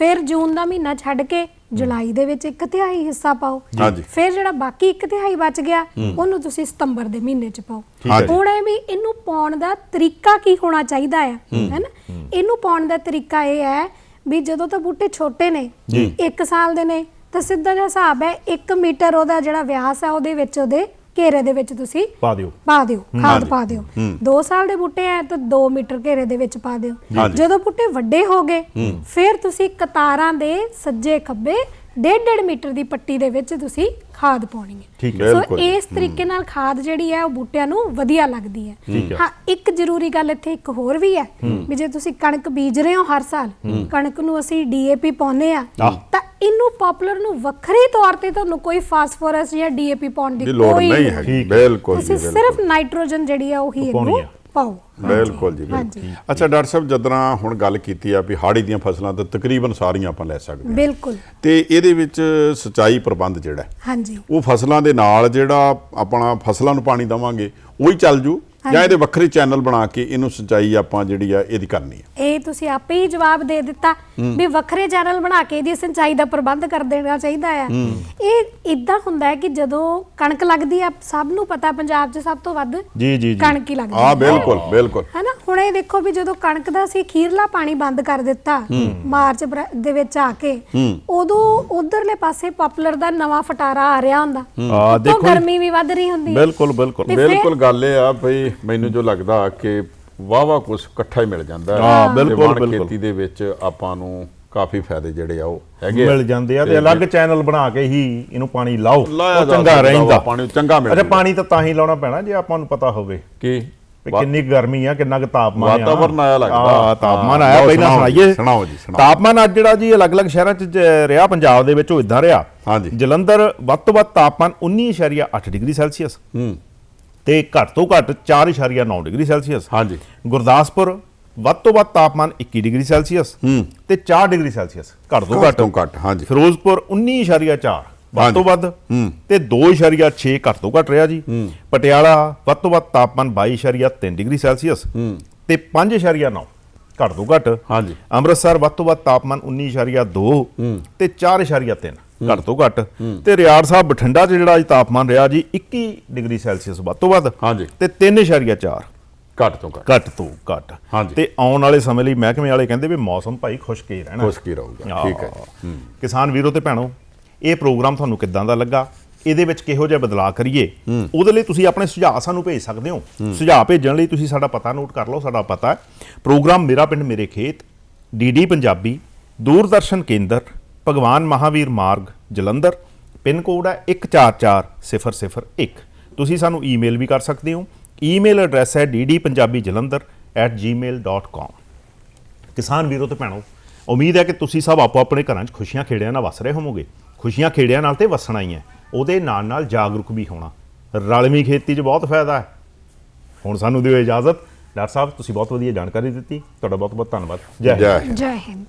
ਫਿਰ ਜੂਨ ਦਾ ਮਹੀਨਾ ਛੱਡ ਕੇ ਜੁਲਾਈ ਦੇ ਵਿੱਚ ਇੱਕ ਤਿਹਾਈ ਹਿੱਸਾ ਪਾਓ। ਹਾਂਜੀ। ਫਿਰ ਜਿਹੜਾ ਬਾਕੀ ਇੱਕ ਤਿਹਾਈ ਬਚ ਗਿਆ ਉਹਨੂੰ ਤੁਸੀਂ ਸਤੰਬਰ ਦੇ ਮਹੀਨੇ ਚ ਪਾਓ। ਠੀਕ ਹੈ ਜੀ। ਹੁਣ ਇਹ ਵੀ ਇਹਨੂੰ ਪਾਉਣ ਦਾ ਤਰੀਕਾ ਕੀ ਹੋਣਾ ਚਾਹੀਦਾ ਹੈ ਹੈਨਾ? ਇਹਨੂੰ ਪਾਉਣ ਦਾ ਤਰੀਕਾ ਇਹ ਹੈ ਵੀ ਜਦੋਂ ਤਾਂ ਬੂਟੇ ਛੋਟੇ ਨੇ ਜੀ। 1 ਸਾਲ ਦੇ ਨੇ ਤਾਂ ਸਿੱਧਾ ਜਿਹਾ ਹਿਸਾਬ ਹੈ 1 ਮੀਟਰ ਉਹਦਾ ਜਿਹੜਾ ਵਿਆਸ ਹੈ ਉਹਦੇ ਵਿੱਚ ਉਹਦੇ ਘੇਰੇ ਦੇ ਵਿੱਚ ਤੁਸੀਂ ਪਾ ਦਿਓ ਪਾ ਦਿਓ ਖਾਦ। ਪਾ ਦਿਓ ਹੂੰ। 2 ਸਾਲ ਦੇ ਬੂਟੇ ਆ ਤਾਂ 2 ਮੀਟਰ ਘੇਰੇ ਦੇ ਵਿੱਚ ਪਾ ਦਿਓ। ਜਦੋਂ ਬੂਟੇ ਵੱਡੇ ਹੋ ਗਏ ਫਿਰ ਤੁਸੀਂ ਕਤਾਰਾਂ ਦੇ ਸੱਜੇ ਖੱਬੇ ਡੇਢ ਡੇਢ ਮੀਟਰ ਦੀ ਪੱਟੀ ਦੇ ਵਿੱਚ ਤੁਸੀਂ ਖਾਦ ਪਾਉਣੀ ਹੈ ਠੀਕ ਹੈ। ਸੋ ਬਿਲਕੁਲ। ਇਸ ਤਰੀਕੇ ਨਾਲ ਖਾਦ ਜਿਹੜੀ ਹੈ ਉਹ ਬੂਟਿਆਂ ਨੂੰ ਵਧੀਆ ਲੱਗਦੀ ਹੈ ਠੀਕ ਹੈ। ਹਾਂ ਇੱਕ ਜ਼ਰੂਰੀ ਗੱਲ ਇੱਥੇ ਇੱਕ ਹੋਰ ਵੀ ਹੈ ਵੀ ਜੇ ਤੁਸੀਂ ਕਣਕ ਬੀਜ ਰਹੇ ਹੋ ਹਰ ਸਾਲ ਕਣਕ ਨੂੰ ਅਸੀਂ ਡੀਏਪੀ ਪਾਉਨੇ ਆ ਆਹ। ਤਾਂ ਇਹਨੂੰ ਪਪੂਲਰ ਨੂੰ ਵੱਖਰੇ ਤੌਰ ਤੇ ਤੁਹਾਨੂੰ ਕੋਈ ਫਾਸਫੋਰਸ ਜਾਂ ਡੀਏਪੀ ਪਾਉਣ ਦੀ ਦੀ ਲੋੜ ਕੋਈ ਨਹੀਂ ਹੈ। ਬਿਲਕੁਲ ਜੀ ਤੁਸੀਂ ਬਿਲਕੁਲ ਸਿਰਫ ਨਾਈਟ੍ਰੋਜਨ ਜਿਹੜੀ ਆ ਉਹੀ ਪਾਉਣੀ ਇਹਨੂੰ ਆ। ਪਾਓ। ਬਿਲਕੁਲ ਜੀ। ਬਿਲਕੁਲ। ਅੱਛਾ ਡਾਕਟਰ ਸਾਹਿਬ ਜਦਰਾਂ ਹੁਣ ਗੱਲ ਕੀਤੀ ਆ ਵੀ ਹਾੜੀ ਦੀਆਂ ਫਸਲਾਂ ਤਾਂ ਤਕਰੀਬਨ ਸਾਰੀਆਂ ਆਪਾਂ ਲੈ ਸਕਦੇ ਹਾਂ। ਬਿਲਕੁਲ। ਤੇ ਇਹਦੇ ਵਿੱਚ ਸਿੰਚਾਈ ਪ੍ਰਬੰਧ ਜਿਹੜਾ ਹਾਂਜੀ। ਉਹ ਫਸਲਾਂ ਦੇ ਨਾਲ ਜਿਹੜਾ ਆਪਣਾ ਫਸਲਾਂ ਨੂੰ ਪਾਣੀ ਦਵਾਂਗੇ ਉਹੀ ਚੱਲ ਜੂ? ਜਾਂ ਇਹਦੇ ਵੱਖਰੇ ਚੈਨਲ ਬਣਾ ਕੇ ਇਹਨੂੰ ਸਿੰਚਾਈ ਆਪਾਂ ਜਿਹੜੀ ਆ ਇਹਦੀ ਕਰਨੀ ਹੈ ਇਹ ਤੁਸੀਂ ਆਪੇ ਹੀ ਜਵਾਬ ਦੇ ਦਿੱਤਾ ਵੀ ਵੱਖਰੇ ਚੈਨਲ ਬਣਾ ਕੇ ਇਹਦੀ ਸਿੰਚਾਈ ਦਾ ਪ੍ਰਬੰਧ ਕਰ ਦੇਣਾ ਚਾਹੀਦਾ ਆ। ਇਹ ਇਦਾਂ ਹੁੰਦਾ ਹੈ ਕਿ ਜਦੋਂ ਕਣਕ ਲੱਗਦੀ ਆ ਸਭ ਨੂੰ ਪਤਾ ਪੰਜਾਬ 'ਚ ਸਭ ਤੋਂ ਵੱਧ ਜੀ ਜੀ ਜੀ। ਕਣਕ ਹੀ ਲੱਗਦੀ ਆ ਹੈ। ਬਿਲਕੁਲ ਬਿਲਕੁਲ। ਹੈਨਾ? ਹੁਣ ਇਹ ਦੇਖੋ ਵੀ ਜਦੋਂ ਕਣਕ ਦਾ ਸੀ ਖੀਰਲਾ ਪਾਣੀ ਬੰਦ ਕਰ ਦਿੱਤਾ ਮਾਰਚ ਦੇ ਵਿੱਚ ਆ ਕੇ ਉਦੋਂ ਉਧਰਲੇ ਪਾਸੇ ਪਪੂਲਰ ਦਾ ਨਵਾਂ ਫਟਾਰਾ ਆ ਰਿਹਾ ਹੁੰਦਾ। ਆ, ਦੇਖੋ। ਗਰਮੀ ਵੀ ਵੱਧ ਰਹੀ ਹੁੰਦੀ। ਬਿਲਕੁਲ ਬਿਲਕੁਲ। ਬਿਲਕੁਲ ਗੱਲ ਇਹ ਆ ਭਈ ਮੈਨੂੰ ਜੋ ਲੱਗਦਾ ਕਿ ਵਾਵਾ ਕੁਝ ਇਕੱਠਾ ਹੀ ਮਿਲ ਜਾਂਦਾ ਹੈ। ਹਾਂ, ਤੇ ਬਿਲਕੁਲ, ਵਣ ਬਿਲਕੁਲ। ਖੇਤੀ ਦੇ ਵਿੱਚ ਆਪਾਂ ਨੂੰ ਕਾਫੀ ਫਾਇਦੇ ਜਿਹੜੇ ਆ ਉਹ ਹੈਗੇ ਮਿਲ ਜਾਂਦੇ ਆ ਤੇ ਅਲੱਗ ਚੈਨਲ ਬਣਾ ਕੇ ਹੀ ਇਹਨੂੰ ਪਾਣੀ ਲਾਓ ਲਾਇਆ ਉਹ ਜਾ ਚੰਗਾ ਸਕਦਾ ਵਾ, ਰਹਿੰਦਾ ਪਾਣੀ ਚੰਗਾ ਅੱਛਾ। ਪਾਣੀ ਤਾਂ ਤਾਂ ਹੀ ਲਾਉਣਾ ਪੈਣਾ ਜੇ ਆਪਾਂ ਨੂੰ ਪਤਾ ਹੋਵੇ ਕਿ ਵੀ ਕਿੰਨੀ ਕੁ ਗਰਮੀ ਆ ਕਿੰਨਾ ਕੁ ਤਾਪਮਾਨ ਆ ਵਾਤਾਵਰਨ ਆਇਆ ਲੱਗਦਾ। ਹਾਂ, ਤਾਪਮਾਨ ਆਇਆ ਲਓ ਪਹਿਲਾਂ ਸੁਣਾਓ ਜੀ, ਸੁਣਾਈਏ ਸੁਣਾਓ ਜੀ, ਸੁਣਾਓ। ਤਾਪਮਾਨ ਅੱਜ ਜਿਹੜਾ ਜੀ ਅਲੱਗ-ਅਲੱਗ ਸ਼ਹਿਰਾਂ 'ਚ ਜ- ਰਿਹਾ ਪੰਜਾਬ ਦੇ ਵਿੱਚ ਉਹ ਇਦਾਂ ਰਿਹਾ ਹਾਂਜੀ। ਜਲੰਧਰ ਵੱਧ ਤੋਂ ਵੱਧ ਤਾਪਮਾਨ 19.8 ਡਿਗਰੀ ਸੈਲਸੀਅਸ ਹੂੰ ਤੇ ਘੱਟ ਤੋਂ ਘੱਟ 4.9 ਡਿਗਰੀ ਸੈਲਸੀਅਸ। ਹਾਂਜੀ। ਗੁਰਦਾਸਪੁਰ ਵੱਧ ਤੋਂ ਵੱਧ ਤਾਪਮਾਨ 21 ਡਿਗਰੀ ਸੈਲਸੀਅਸ ਹੂੰ। ਤੇ 4 ਡਿਗਰੀ ਸੈਲਸੀਅਸ ਘੱਟ ਤੋਂ ਘੱਟ। ਤੋਂ ਘੱਟ ਹਾਂਜੀ। ਫਿਰੋਜ਼ਪੁਰ 19.4 ਵੱਧ ਤੋਂ। ਵੱਧ। ਹੂੰ। ਤੇ 2.6 ਘੱਟ ਤੋਂ ਘੱਟ ਰਿਹਾ ਜੀ। ਪਟਿਆਲਾ ਵੱਧ ਤੋਂ ਵੱਧ ਤਾਪਮਾਨ 22.3 ਡਿਗਰੀ ਸੈਲਸੀਅਸ ਤੇ 5.9 ਘੱਟ ਤੋਂ ਘੱਟ। ਹਾਂਜੀ। ਅੰਮ੍ਰਿਤਸਰ ਵੱਧ ਤੋਂ ਵੱਧ ਤਾਪਮਾਨ 19.2 ਤੇ 4.3 ਘੱਟ ਤੋਂ ਘੱਟ। ਤੇ ਰਿਆੜ ਸਾਹਿਬ ਬਠਿੰਡਾ 'ਚ ਜਿਹੜਾ ਅੱਜ ਤਾਪਮਾਨ ਰਿਹਾ ਜੀ 21 ਡਿਗਰੀ ਸੈਲਸੀਅਸ ਵੱਧ ਤੋਂ ਵੱਧ। ਹਾਂਜੀ। ਤੇ 3.4 ਘੱਟ ਤੋਂ ਘੱਟ। ਘੱਟ ਤੋਂ ਘੱਟ। ਤੇ ਆਉਣ ਵਾਲੇ ਸਮੇਂ ਲਈ ਮਹਿਕਮੇ ਵਾਲੇ ਕਹਿੰਦੇ ਵੀ ਮੌਸਮ ਭਾਈ ਖੁਸ਼ਕ ਹੀ ਰਹਿਣਾ। ਖੁਸ਼ਕ ਹੀ ਰਹੂਗਾ। ਠੀਕ ਹੈ। ਕਿਸਾਨ ਵੀਰੋ ਤੇ ਭੈਣੋ ਇਹ ਪ੍ਰੋਗਰਾਮ ਤੁਹਾਨੂੰ ਕਿੱਦਾਂ ਦਾ ਲੱਗਾ? ਇਹਦੇ ਵਿੱਚ ਕਿਹੋ ਜਿਹਾ ਬਦਲਾਅ ਕਰੀਏ? ਉਹਦੇ ਲਈ ਤੁਸੀਂ ਆਪਣੇ ਸੁਝਾਅ ਸਾਨੂੰ ਭੇਜ ਸਕਦੇ ਹੋ। ਸੁਝਾਅ ਭੇਜਣ ਲਈ ਤੁਸੀਂ ਸਾਡਾ ਪਤਾ ਨੋਟ ਕਰ ਲਓ ਸਾਡਾ ਪਤਾ ਪ੍ਰੋਗਰਾਮ ਮੇਰਾ ਪਿੰਡ ਮੇਰੇ ਖੇਤ ਡੀਡੀ ਪੰਜਾਬੀ ਦੂਰਦਰਸ਼ਨ ਕੇਂਦਰ ਭਗਵਾਨ ਮਹਾਵੀਰ ਮਾਰਗ ਜਲੰਧਰ ਪਿੰਨ ਕੋਡ ਹੈ 144001 ਤੁਸੀਂ ਸਾਨੂੰ ਈਮੇਲ ਵੀ ਕਰ ਸਕਦੇ ਹੋ। ਈਮੇਲ ਐਡਰੈਸ ਹੈ ddpunjabijalander@gmail.com ਕਿਸਾਨ ਵੀਰੋ ਤੇ ਭੈਣੋ ਉਮੀਦ ਹੈ ਕਿ ਤੁਸੀਂ ਸਭ ਆਪੋ ਆਪਣੇ ਘਰਾਂ 'ਚ ਖੁਸ਼ੀਆਂ ਖੇੜਿਆਂ ਨਾਲ ਵਸ ਰਹੇ ਹੋਵੋਗੇ। ਖੁਸ਼ੀਆਂ ਖੇੜਿਆਂ ਨਾਲ ਤੇ ਵਸਣਾ ਹੀ ਹੈ। ਉਹਦੇ ਨਾਲ ਨਾਲ ਜਾਗਰੂਕ ਵੀ ਹੋਣਾ। ਰਲਵੀਂ ਖੇਤੀ 'ਚ ਬਹੁਤ ਫਾਇਦਾ ਹੈ। ਹੁਣ ਸਾਨੂੰ ਦਿਓ ਇਜਾਜ਼ਤ। ਡਾਕਟਰ ਸਾਹਿਬ ਤੁਸੀਂ ਬਹੁਤ ਵਧੀਆ ਜਾਣਕਾਰੀ ਦਿੱਤੀ। ਤੁਹਾਡਾ ਬਹੁਤ ਬਹੁਤ ਧੰਨਵਾਦ ਜੈ ਹਿੰਦ। ਜੈ ਹਿੰਦ।